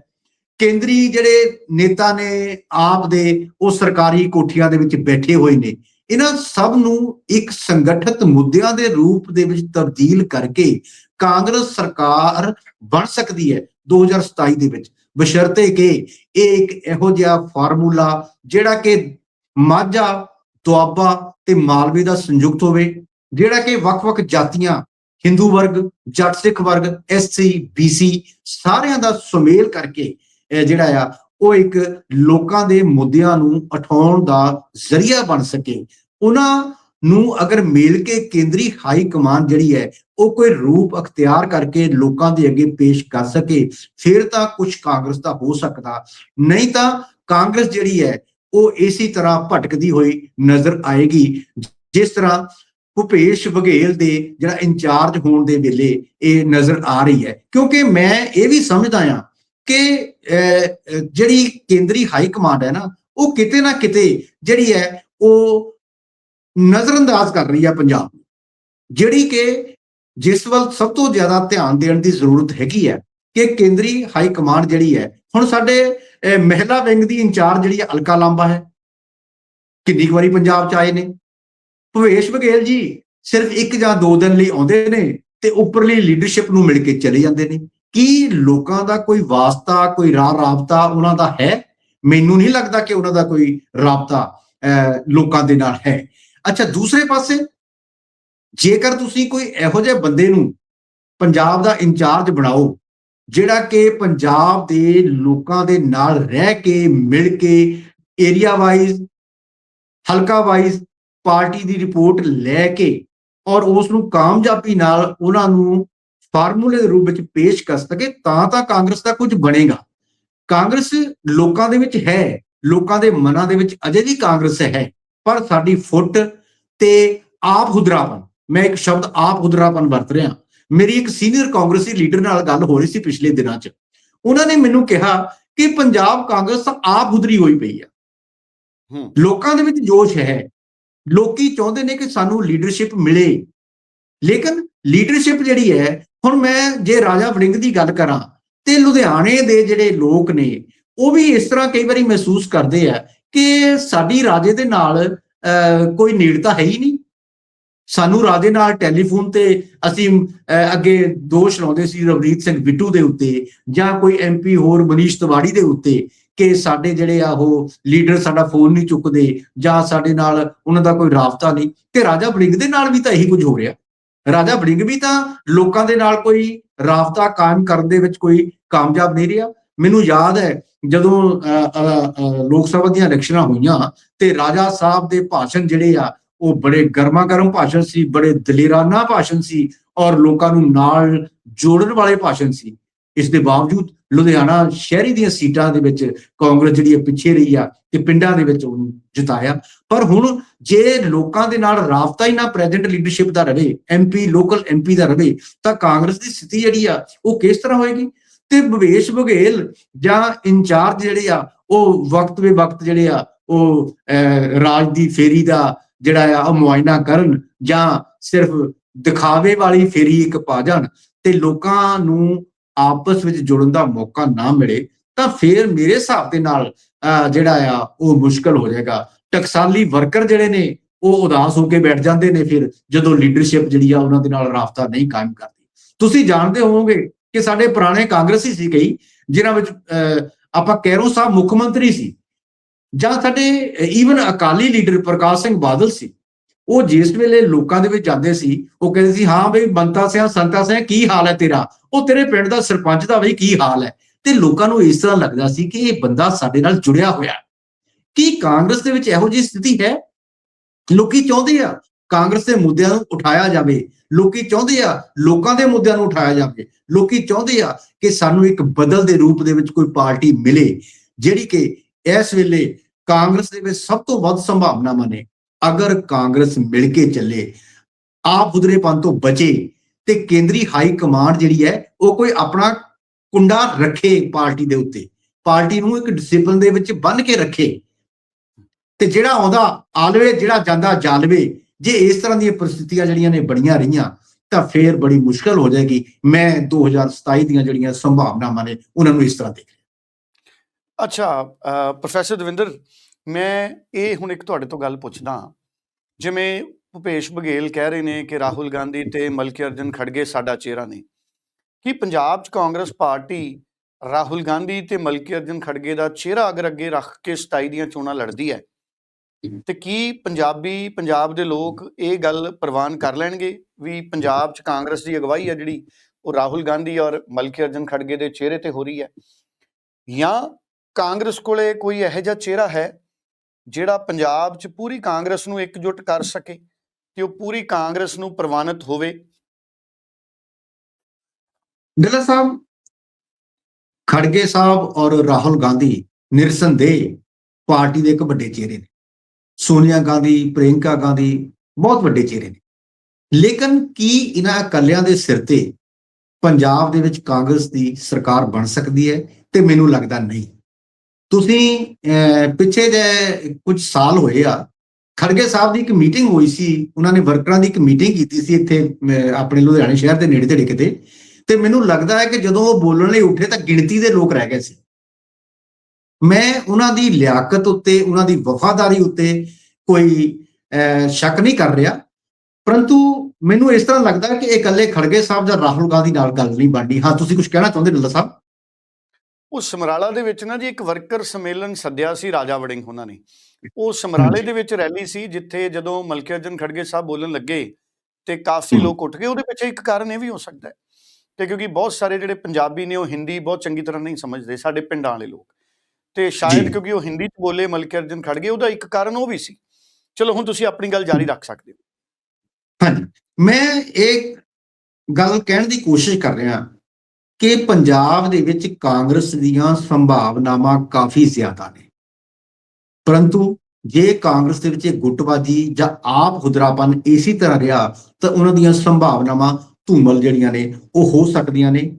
ਕੇਂਦਰੀ ਜਿਹੜੇ ਨੇਤਾ ਨੇ ਆਪ ਦੇ, ਉਹ ਸਰਕਾਰੀ ਕੋਠੀਆਂ ਦੇ ਵਿੱਚ ਬੈਠੇ ਹੋਏ ਨੇ। ਇਹਨਾਂ ਸਭ ਨੂੰ ਇੱਕ ਸੰਗਠਿਤ ਮੁੱਦਿਆਂ ਦੇ ਰੂਪ ਦੇ ਵਿੱਚ ਤਬਦੀਲ ਕਰਕੇ ਕਾਂਗਰਸ ਸਰਕਾਰ ਬਣ ਸਕਦੀ ਹੈ 2027 ਦੇ ਵਿੱਚ। ਬਸ਼ਰਤੇ ਕਿ ਇਹ ਇੱਕ ਇਹੋ ਜਿਹਾ ਫਾਰਮੂਲਾ ਜਿਹੜਾ ਕਿ ਮਾਝਾ, ਦੁਆਬਾ ਤੇ ਮਾਲਵੇ ਦਾ ਸੰਯੁਕਤ ਹੋਵੇ, ਜਿਹੜਾ ਕਿ ਵੱਖ-ਵੱਖ ਜਾਤੀਆਂ, ਹਿੰਦੂ ਵਰਗ, ਜੱਟ ਸਿੱਖ ਵਰਗ ਐਸਸੀ ਬੀਸੀ ਸਾਰਿਆਂ ਦਾ ਸੁਮੇਲ ਕਰਕੇ ਇਹ ਜਿਹੜਾ ਆ, ਉਹ ਇੱਕ ਲੋਕਾਂ ਦੇ ਮੁੱਦਿਆਂ ਨੂੰ ਉਠਾਉਣ ਦਾ ਜ਼ਰੀਆ ਬਣ ਸਕੇ। ਉਹਨਾਂ ਨੂੰ ਅਗਰ ਮੇਲ ਕੇ ਕੇਂਦਰੀ ਹਾਈ ਕਮਾਨ ਜਿਹੜੀ ਹੈ ਉਹ ਕੋਈ ਰੂਪ ਅਖਤਿਆਰ ਕਰਕੇ ਲੋਕਾਂ ਦੇ ਅੱਗੇ ਪੇਸ਼ ਕਰ ਸਕੇ ਫਿਰ ਤਾਂ ਕੁਝ ਕਾਂਗਰਸ ਦਾ ਹੋ ਸਕਦਾ। ਨਹੀਂ ਤਾਂ ਕਾਂਗਰਸ ਜਿਹੜੀ ਹੈ ਉਹ ਇਸੇ ਤਰ੍ਹਾਂ ਭਟਕਦੀ ਹੋਈ ਨਜ਼ਰ ਆਏਗੀ ਜਿਸ ਤਰ੍ਹਾਂ ਭੁਪੇਸ਼ ਬਘੇਲ ਦੇ ਜਿਹੜਾ ਇੰਚਾਰਜ ਹੋਣ ਦੇ ਵੇਲੇ ਇਹ ਨਜ਼ਰ ਆ ਰਹੀ ਹੈ। ਕਿਉਂਕਿ ਮੈਂ ਇਹ ਵੀ ਸਮਝਦਾ ਆ ਕਿ ਅਹ, ਜਿਹੜੀ ਕੇਂਦਰੀ ਹਾਈ ਕਮਾਂਡ ਹੈ ਨਾ ਉਹ ਕਿਤੇ ਨਾ ਕਿਤੇ ਜਿਹੜੀ ਹੈ ਉਹ ਨਜ਼ਰਅੰਦਾਜ਼ ਕਰ ਰਹੀ ਹੈ ਪੰਜਾਬ ਨੂੰ। ਜਿਹੜੀ ਕਿ ਜਿਸ ਵੱਲ ਸਭ ਤੋਂ ਜ਼ਿਆਦਾ ਧਿਆਨ ਦੇਣ ਦੀ ਜ਼ਰੂਰਤ ਹੈਗੀ ਹੈ ਕਿ ਕੇਂਦਰੀ ਹਾਈ ਕਮਾਂਡ ਜਿਹੜੀ ਹੈ, ਹੁਣ ਸਾਡੇ ਮਹਿਲਾ ਵਿੰਗ ਦੀ ਇੰਚਾਰਜ ਜਿਹੜੀ ਹੈ, ਅਲਕਾ ਲਾਂਬਾ ਹੈ। ਕਿੰਨੀ ਕੁ ਵਾਰੀ ਪੰਜਾਬ ਚ ਆਏ ਨੇ। ਭਵੇਸ਼ ਬਘੇਲ ਜੀ ਸਿਰਫ ਇੱਕ ਜਾਂ ਦੋ ਦਿਨ ਲਈ ਆਉਂਦੇ ਨੇ ਤੇ ਉੱਪਰਲੀ ਲੀਡਰਸ਼ਿਪ ਨੂੰ ਮਿਲ ਕੇ ਚਲੇ ਜਾਂਦੇ ਨੇ। ਕੀ ਲੋਕਾਂ ਦਾ ਕੋਈ ਵਾਸਤਾ, ਕੋਈ ਰਾਹ ਰਾਬਤਾ ਉਹਨਾਂ ਦਾ ਹੈ? ਮੈਨੂੰ ਨਹੀਂ ਲੱਗਦਾ ਕਿ ਉਹਨਾਂ ਦਾ ਕੋਈ ਰਾਬਤਾ ਲੋਕਾਂ ਦੇ ਨਾਲ ਹੈ। ਅੱਛਾ, ਦੂਸਰੇ ਪਾਸੇ ਜੇਕਰ ਤੁਸੀਂ ਕੋਈ ਇਹੋ ਜਿਹੇ ਬੰਦੇ ਨੂੰ ਪੰਜਾਬ ਦਾ ਇੰਚਾਰਜ ਬਣਾਓ, ਜਿਹੜਾ ਕਿ ਪੰਜਾਬ ਦੇ ਲੋਕਾਂ ਦੇ ਨਾਲ ਰਹਿ ਕੇ, ਮਿਲ ਕੇ ਏਰੀਆ ਵਾਈਜ਼ ਹਲਕਾ ਵਾਈਜ਼ ਪਾਰਟੀ ਦੀ ਰਿਪੋਰਟ ਲੈ ਕੇ ਔਰ ਉਸ ਨੂੰ ਕਾਮਯਾਬੀ ਨਾਲ ਉਹਨਾਂ ਨੂੰ ਫਾਰਮੂਲੇ ਦੇ ਰੂਪ ਵਿੱਚ ਪੇਸ਼ ਕਰ ਸਕੇ, ਤਾਂ ਤਾਂ ਕਾਂਗਰਸ ਦਾ ਕੁਝ ਬਣੇਗਾ। ਕਾਂਗਰਸ ਲੋਕਾਂ ਦੇ ਵਿੱਚ ਹੈ, ਲੋਕਾਂ ਦੇ ਮਨਾਂ ਦੇ ਵਿੱਚ ਅਜੇ ਵੀ ਕਾਂਗਰਸ ਹੈ, ਪਰ ਸਾਡੀ ਫੁੱਟ ਤੇ ਆਪ ਹੁਦਰਾਪਨ। ਮੈਂ ਇੱਕ ਸ਼ਬਦ ਆਪ ਹੁਦਰਾਪਨ ਵਰਤ ਰਿਹਾ। ਮੇਰੀ ਇੱਕ ਸੀਨੀਅਰ ਕਾਂਗਰਸੀ ਲੀਡਰ ਨਾਲ ਗੱਲ ਹੋ ਰਹੀ ਸੀ ਪਿਛਲੇ ਦਿਨਾਂ 'ਚ। ਉਹਨਾਂ ਨੇ ਮੈਨੂੰ ਕਿਹਾ ਕਿ ਪੰਜਾਬ ਕਾਂਗਰਸ ਆਪ ਹੁਦਰੀ ਹੋਈ ਪਈ ਆ। ਹੂੰ। ਲੋਕਾਂ ਦੇ ਵਿੱਚ ਜੋਸ਼ ਹੈ। ਲੋਕੀ ਚਾਹੁੰਦੇ ਨੇ ਕਿ ਸਾਨੂੰ ਲੀਡਰਸ਼ਿਪ ਮਿਲੇ। ਲੇਕਿਨ ਲੀਡਰਸ਼ਿਪ ਜਿਹੜੀ ਹੈ ਹੁਣ ਮੈਂ ਜੇ ਰਾਜਾ ਵੜਿੰਗ ਦੀ ਗੱਲ ਕਰਾਂ ਤੇ ਲੁਧਿਆਣੇ ਦੇ ਜਿਹੜੇ ਲੋਕ ਨੇ ਉਹ ਵੀ ਇਸ ਤਰ੍ਹਾਂ ਕਈ ਵਾਰੀ ਮਹਿਸੂਸ ਕਰਦੇ ਆ ਕਿ ਸਾਡੀ ਰਾਜੇ ਦੇ ਨਾਲ ਕੋਈ ਨੇੜਤਾ ਹੈ ਹੀ ਨਹੀਂ। ਸਾਨੂੰ ਰਾਜੇ ਨਾਲ ਟੈਲੀਫੋਨ ਤੇ ਅਸੀਂ ਅੱਗੇ ਦੋਸ਼ ਲਾਉਂਦੇ ਸੀ ਰਵਨੀਤ ਸਿੰਘ ਬਿੱਟੂ ਦੇ ਉੱਤੇ ਜਾਂ ਕੋਈ ਐਮਪੀ ਹੋਰ ਮਨੀਸ਼ ਤਿਵਾੜੀ ਦੇ ਉੱਤੇ ਕਿ ਸਾਡੇ ਜਿਹੜੇ ਆ ਉਹ ਲੀਡਰ ਸਾਡਾ ਫੋਨ ਨਹੀਂ ਚੁੱਕਦੇ ਜਾਂ ਸਾਡੇ ਨਾਲ ਉਹਨਾਂ ਦਾ ਕੋਈ ਰਾਬਤਾ ਨਹੀਂ ਤੇ ਰਾਜਾ ਬੜਿੰਗ ਦੇ ਨਾਲ ਵੀ ਤਾਂ ਇਹੀ ਕੁਝ ਹੋ ਰਿਹਾ। ਰਾਜਾ ਬੜਿੰਗ ਵੀ ਤਾਂ ਲੋਕਾਂ ਦੇ ਨਾਲ ਕੋਈ ਰਾਬਤਾ ਕਾਇਮ ਕਰਨ ਦੇ ਵਿੱਚ ਕੋਈ ਕਾਮਯਾਬ ਨਹੀਂ ਰਿਹਾ। ਮੈਨੂੰ ਯਾਦ ਹੈ ਜਦੋਂ ਅਹ, ਅਹ, ਲੋਕ ਸਭਾ ਦੀਆਂ ਇਲੈਕਸ਼ਨਾਂ ਹੋਈਆਂ ਤੇ ਰਾਜਾ ਸਾਹਿਬ ਦੇ ਭਾਸ਼ਣ ਜਿਹੜੇ ਆ ਉਹ ਬੜੇ ਗਰਮਾ ਗਰਮ ਭਾਸ਼ਣ ਸੀ ਬੜੇ ਦਲੇਰਾਨਾ ਭਾਸ਼ਣ ਸੀ ਔਰ ਲੋਕਾਂ ਨੂੰ ਨਾਲ ਜੋੜਨ ਵਾਲੇ ਭਾਸ਼ਣ ਸੀ। ਇਸ ਦੇ ਬਾਵਜੂਦ ਲੁਧਿਆਣਾ ਸ਼ਹਿਰੀ ਦੀਆਂ ਸੀਟਾਂ ਦੇ ਵਿੱਚ ਕਾਂਗਰਸ ਜਿਹੜੀ ਹੈ ਪਿੱਛੇ ਰਹੀ ਆ ਤੇ ਪਿੰਡਾਂ ਦੇ ਵਿੱਚ ਉਹਨੂੰ ਜਿਤਾਇਆ। ਪਰ ਹੁਣ ਜੇ ਲੋਕਾਂ ਦੇ ਨਾਲ ਰਾਬਤਾ ਹੀ ਨਾ ਪ੍ਰੈਜ਼ੈਂਟ ਲੀਡਰਸ਼ਿਪ ਦਾ ਰਵੇ ਐਮਪੀ ਲੋਕਲ ਐਮਪੀ ਦਾ ਰਵੇ ਤਾਂ ਕਾਂਗਰਸ ਦੀ ਸਥਿਤੀ ਜਿਹੜੀ ਆ ਉਹ ਕਿਸ ਤਰ੍ਹਾਂ ਹੋਏਗੀ? ਤੇ ਭਵੇਸ਼ ਬਘੇਲ ਜਾਂ ਇੰਚਾਰਜ ਜਿਹੜੇ ਆ ਉਹ ਵਕਤ ਵੇ ਵਕਤ ਜਿਹੜੇ ਆ ਉਹ ਅਹ, ਰਾਜ ਦੀ ਫੇਰੀ ਦਾ ਜਿਹੜਾ ਆ ਉਹ ਮੁਆਇਨਾ ਕਰਨ ਜਾਂ ਸਿਰਫ ਦਿਖਾਵੇ ਵਾਲੀ ਫੇਰੀ ਇੱਕ ਪਾ ਜਾਣ ਤੇ ਲੋਕਾਂ ਨੂੰ ਆਪਸ ਵਿੱਚ ਜੁੜਨ ਦਾ ਮੌਕਾ ਨਾ ਮਿਲੇ ਤਾਂ ਫਿਰ ਮੇਰੇ ਹਿਸਾਬ ਦੇ ਨਾਲ ਅਹ, ਜਿਹੜਾ ਆ ਉਹ ਮੁਸ਼ਕਲ ਹੋ ਜਾਏਗਾ। ਟਕਸਾਲੀ ਵਰਕਰ ਜਿਹੜੇ ਨੇ ਉਹ ਉਦਾਸ ਹੋ ਕੇ ਬੈਠ ਜਾਂਦੇ ਨੇ ਫਿਰ ਜਦੋਂ ਲੀਡਰਸ਼ਿਪ ਜਿਹੜੀ ਆ ਉਹਨਾਂ ਦੇ ਨਾਲ ਰਾਬਤਾ ਨਹੀਂ ਕਾਇਮ ਕਰਦੀ। ਤੁਸੀਂ ਜਾਣਦੇ ਹੋਵੋਗੇ ਕਿ ਸਾਡੇ ਪੁਰਾਣੇ ਕਾਂਗਰਸੀ ਸੀ ਕਈ ਜਿਨ੍ਹਾਂ ਵਿੱਚ ਅਹ, ਆਪਾਂ ਕੈਰੋ ਸਾਹਿਬ ਮੁੱਖ ਮੰਤਰੀ ਸੀ। ਜਾਂ ਸਾਡੇ ਈਵਨ ਅਕਾਲੀ ਲੀਡਰ ਪ੍ਰਕਾਸ਼ ਸਿੰਘ ਬਾਦਲ ਸੀ, ਉਹ ਜਿਸ ਵੇਲੇ ਲੋਕਾਂ ਦੇ ਵਿੱਚ ਜਾਂਦੇ ਸੀ, ਉਹ ਕਹਿੰਦੇ ਸੀ, ਹਾਂ ਬਈ ਬੰਤਾ ਸਿਆ ਸੰਤਾ ਸਿਆ, ਕੀ ਹਾਲ ਹੈ ਤੇਰਾ? ਉਹ ਤੇਰੇ ਪਿੰਡ ਦਾ ਸਰਪੰਚ ਦਾ ਬਈ ਕੀ ਹਾਲ ਹੈ? ਤੇ ਲੋਕਾਂ ਨੂੰ ਇਸ ਤਰ੍ਹਾਂ ਲੱਗਦਾ ਸੀ ਕਿ ਇਹ ਬੰਦਾ ਸਾਡੇ ਨਾਲ ਜੁੜਿਆ ਹੋਇਆ ਕੀ ਕਾਂਗਰਸ ਦੇ ਵਿੱਚ ਇਹੋ ਜਿਹੀ ਸਥਿਤੀ ਹੈ? ਲੋਕੀ ਚਾਹੁੰਦੇ ਆ ਕਾਂਗਰਸ ਦੇ ਮੁੱਦਿਆਂ ਨੂੰ ਉਠਾਇਆ ਜਾਵੇ। ਲੋਕੀ ਚਾਹੁੰਦੇ ਆ ਲੋਕਾਂ ਦੇ ਮੁੱਦਿਆਂ ਨੂੰ ਉਠਾਇਆ ਜਾਵੇ। ਲੋਕੀ ਚਾਹੁੰਦੇ ਆ ਕਿ ਸਾਨੂੰ ਇੱਕ ਬਦਲ ਦੇ ਰੂਪ ਦੇ ਵਿੱਚ ਕੋਈ ਪਾਰਟੀ ਮਿਲੇ, ਜਿਹੜੀ ਕਿ ਇਸ ਵੇਲੇ ਕਾਂਗਰਸ ਦੇ ਵਿੱਚ ਸਭ ਤੋਂ ਵੱਧ ਸੰਭਾਵਨਾਵਾਂ ਨੇ। ਅਗਰ ਕਾਂਗਰਸ ਮਿਲ ਕੇ ਚੱਲੇ, ਆਪ ਹੁਦਰੇਪਨ ਤੋਂ ਬਚੇ ਤੇ ਕੇਂਦਰੀ ਹਾਈ ਕਮਾਂਡ ਜਿਹੜੀ ਹੈ, ਉਹ ਕੋਈ ਆਪਣਾ ਕੁੰਡਾ ਰੱਖੇ ਪਾਰਟੀ ਦੇ ਉੱਤੇ। ਪਾਰਟੀ ਨੂੰ ਇੱਕ ਡਿਸਪਲਿਨ ਦੇ ਵਿੱਚ ਬੰਨ ਕੇ ਰੱਖੇ। ਤੇ ਜਿਹੜਾ ਆਉਂਦਾ ਆਲਵੇ ਜਿਹੜਾ ਜਾਂਦਾ ਜਾਲਵੇ ਜੇ ਇਸ ਤਰ੍ਹਾਂ ਦੀਆਂ ਪ੍ਰਸਥਿਤੀਆਂ ਜਿਹੜੀਆਂ ਨੇ ਬਣੀਆਂ ਰਹੀਆਂ, ਤਾਂ ਫੇਰ ਬੜੀ ਮੁਸ਼ਕਲ ਹੋ ਜਾਏਗੀ। ਮੈਂ 2027 ਦੀਆਂ ਜਿਹੜੀਆਂ ਸੰਭਾਵਨਾਵਾਂ ਨੇ, ਉਹਨਾਂ ਨੂੰ ਇਸ ਤਰ੍ਹਾਂ ਦੇਖ ਅੱਛਾ ਪ੍ਰੋਫੈਸਰ ਦਵਿੰਦਰ, ਮੈਂ ਇਹ ਹੁਣ ਇੱਕ ਤੁਹਾਡੇ ਤੋਂ ਗੱਲ ਪੁੱਛਦਾ ਜਿਵੇਂ ਭੁਪੇਸ਼ ਬਘੇਲ ਕਹਿ ਰਹੇ ਨੇ ਕਿ ਰਾਹੁਲ ਗਾਂਧੀ ਤੇ ਮਲਕੀ ਅਰਜਨ ਖੜਗੇ ਸਾਡਾ ਚਿਹਰਾ ਨੇ। ਕੀ ਪੰਜਾਬ 'ਚ ਕਾਂਗਰਸ ਪਾਰਟੀ ਰਾਹੁਲ ਗਾਂਧੀ ਤੇ ਮਲਕੀ ਅਰਜਨ ਖੜਗੇ ਦਾ ਚਿਹਰਾ ਅਗਰ ਅੱਗੇ ਰੱਖ ਕੇ 27 ਦੀਆਂ ਚੋਣਾਂ ਲੜਦੀ ਹੈ, ਤੇ ਕੀ ਪੰਜਾਬੀ, ਪੰਜਾਬ ਦੇ ਲੋਕ ਇਹ ਗੱਲ ਪ੍ਰਵਾਨ ਕਰ ਲੈਣਗੇ ਵੀ ਪੰਜਾਬ 'ਚ ਕਾਂਗਰਸ ਦੀ ਅਗਵਾਈ ਹੈ ਜਿਹੜੀ, ਉਹ ਰਾਹੁਲ ਗਾਂਧੀ ਔਰ ਮਲਕੀ ਅਰਜਨ ਖੜਗੇ ਦੇ ਚਿਹਰੇ ਤੇ ਹੋ ਰਹੀ ਹੈ? ਜਾਂ ਕਾਂਗਰਸ ਕੋਲੇ ਕੋਈ ਇਹੋ ਜਿਹਾ ਚਿਹਰਾ ਹੈ ਜਿਹੜਾ ਪੰਜਾਬ 'ਚ ਪੂਰੀ ਕਾਂਗਰਸ ਨੂੰ ਇਕਜੁੱਟ ਕਰ ਸਕੇ ਤੇ ਉਹ ਪੂਰੀ ਕਾਂਗਰਸ ਨੂੰ ਪ੍ਰਵਾਨਿਤ ਹੋਵੇ? ਡੱਲਾ ਸਾਹਿਬ, ਖੜਗੇ ਸਾਹਿਬ ਔਰ ਰਾਹੁਲ ਗਾਂਧੀ ਨਿਰਸੰਦੇਹ ਪਾਰਟੀ ਦੇ ਇੱਕ ਵੱਡੇ ਚਿਹਰੇ ਨੇ। ਸੋਨੀਆ ਗਾਂਧੀ, ਪ੍ਰਿਯੰਕਾ ਗਾਂਧੀ ਬਹੁਤ ਵੱਡੇ ਚਿਹਰੇ ਨੇ। ਲੇਕਿਨ ਕੀ ਇਹਨਾਂ ਇਕੱਲਿਆਂ ਦੇ ਸਿਰ ਤੇ ਪੰਜਾਬ ਦੇ ਵਿੱਚ ਕਾਂਗਰਸ ਦੀ ਸਰਕਾਰ ਬਣ ਸਕਦੀ ਹੈ ਤੇ ਮੈਨੂੰ ਲੱਗਦਾ ਨਹੀਂ। ਤੁਸੀਂ ਅਹ, ਪਿੱਛੇ ਜੇ ਕੁਝ ਸਾਲ ਹੋਏ ਆ ਖੜਗੇ ਸਾਹਿਬ ਦੀ ਇੱਕ ਮੀਟਿੰਗ ਹੋਈ ਸੀ ਉਹਨਾਂ ਨੇ ਵਰਕਰਾਂ ਦੀ ਇੱਕ ਮੀਟਿੰਗ ਕੀਤੀ ਸੀ ਇੱਥੇ ਅਹ, ਆਪਣੇ ਲੁਧਿਆਣੇ ਸ਼ਹਿਰ ਦੇ ਨੇੜੇ ਤੇੜੇ ਕਿਤੇ ਤੇ ਮੈਨੂੰ ਲੱਗਦਾ ਹੈ ਕਿ ਜਦੋਂ ਉਹ ਬੋਲਣ ਲਈ ਉੱਠੇ ਤਾਂ ਗਿਣਤੀ ਦੇ ਲੋਕ ਰਹਿ ਗਏ ਸੀ। ਮੈਂ ਉਹਨਾਂ ਦੀ ਲਿਆਕਤ ਉੱਤੇ ਉਹਨਾਂ ਦੀ ਵਫਾਦਾਰੀ ਉੱਤੇ ਕੋਈ ਅਹ, ਸ਼ੱਕ ਨਹੀਂ ਕਰ ਰਿਹਾ ਪਰੰਤੂ ਮੈਨੂੰ ਇਸ ਤਰ੍ਹਾਂ ਲੱਗਦਾ ਕਿ ਇਹ ਇਕੱਲੇ ਖੜਗੇ ਸਾਹਿਬ ਜਾਂ ਰਾਹੁਲ ਗਾਂਧੀ ਨਾਲ ਗੱਲ ਨਹੀਂ ਬਣਨੀ। ਹਾਂ ਤੁਸੀਂ ਕੁਝ ਕਹਿਣਾ ਚਾਹੁੰਦੇ ਡੱਲਾ ਸਾਹਿਬ? ਉਹ ਸਮਰਾਲਾ ਦੇ ਵਿੱਚ ਨਾ ਜੀ ਇੱਕ ਵਰਕਰ ਸੰਮੇਲਨ ਸੱਦਿਆ ਸੀ ਰਾਜਾ ਵੜਿੰਗ ਉਹਨਾਂ ਨੇ। ਉਹ ਸਮਰਾਲੇ ਦੇ ਵਿੱਚ ਰੈਲੀ ਸੀ ਜਿੱਥੇ ਜਦੋਂ ਮਲਕੀ ਅਰਜਨ ਖੜਗੇ ਸਾਹਿਬ ਬੋਲਣ ਲੱਗੇ ਤੇ ਕਾਫੀ। ਲੋਕ ਉੱਠ ਗਏ ਉਹਦੇ ਪਿੱਛੇ ਇੱਕ ਕਾਰਨ ਇਹ ਵੀ ਹੋ ਸਕਦਾ ਹੈ ਤੇ ਕਿਉਂਕਿ ਬਹੁਤ ਸਾਰੇ ਜਿਹੜੇ ਪੰਜਾਬੀ ਨੇ ਉਹ ਹਿੰਦੀ ਬਹੁਤ ਚੰਗੀ ਤਰ੍ਹਾਂ ਨਹੀਂ ਸਮਝਦੇ ਸਾਡੇ ਪਿੰਡਾਂ ਵਾਲੇ ਲੋਕ। ਤੇ ਸ਼ਾਇਦ। ਕਿਉਂਕਿ ਉਹ ਹਿੰਦੀ ਚ ਬੋਲੇ ਮਲਕੀ ਅਰਜਨ ਖੜਗੇ ਉਹਦਾ ਇੱਕ ਕਾਰਨ ਉਹ ਵੀ ਸੀ। ਚਲੋ ਹੁਣ ਤੁਸੀਂ ਆਪਣੀ ਗੱਲ ਜਾਰੀ ਰੱਖ ਸਕਦੇ ਹੋ। ਹਾਂਜੀ। ਮੈਂ ਇਹ ਗੱਲ ਕਹਿਣ ਦੀ ਕੋਸ਼ਿਸ਼ ਕਰ ਰਿਹਾ ਕਿ ਪੰਜਾਬ ਦੇ ਵਿੱਚ ਕਾਂਗਰਸ ਦੀਆਂ ਸੰਭਾਵਨਾਵਾਂ ਕਾਫੀ ਜ਼ਿਆਦਾ ਨੇ। ਪਰੰਤੂ ਜੇ ਕਾਂਗਰਸ ਦੇ ਵਿੱਚ ਇਹ ਗੁੱਟਬਾਜੀ ਜਾਂ ਆਪ ਹੁਦਰਾਪਨ ਇਸੇ ਤਰ੍ਹਾਂ ਰਿਹਾ, ਤਾਂ ਉਹਨਾਂ ਦੀਆਂ ਸੰਭਾਵਨਾਵਾਂ ਧੂਮਲ ਜਿਹੜੀਆਂ ਨੇ, ਉਹ ਹੋ ਸਕਦੀਆਂ ਨੇ।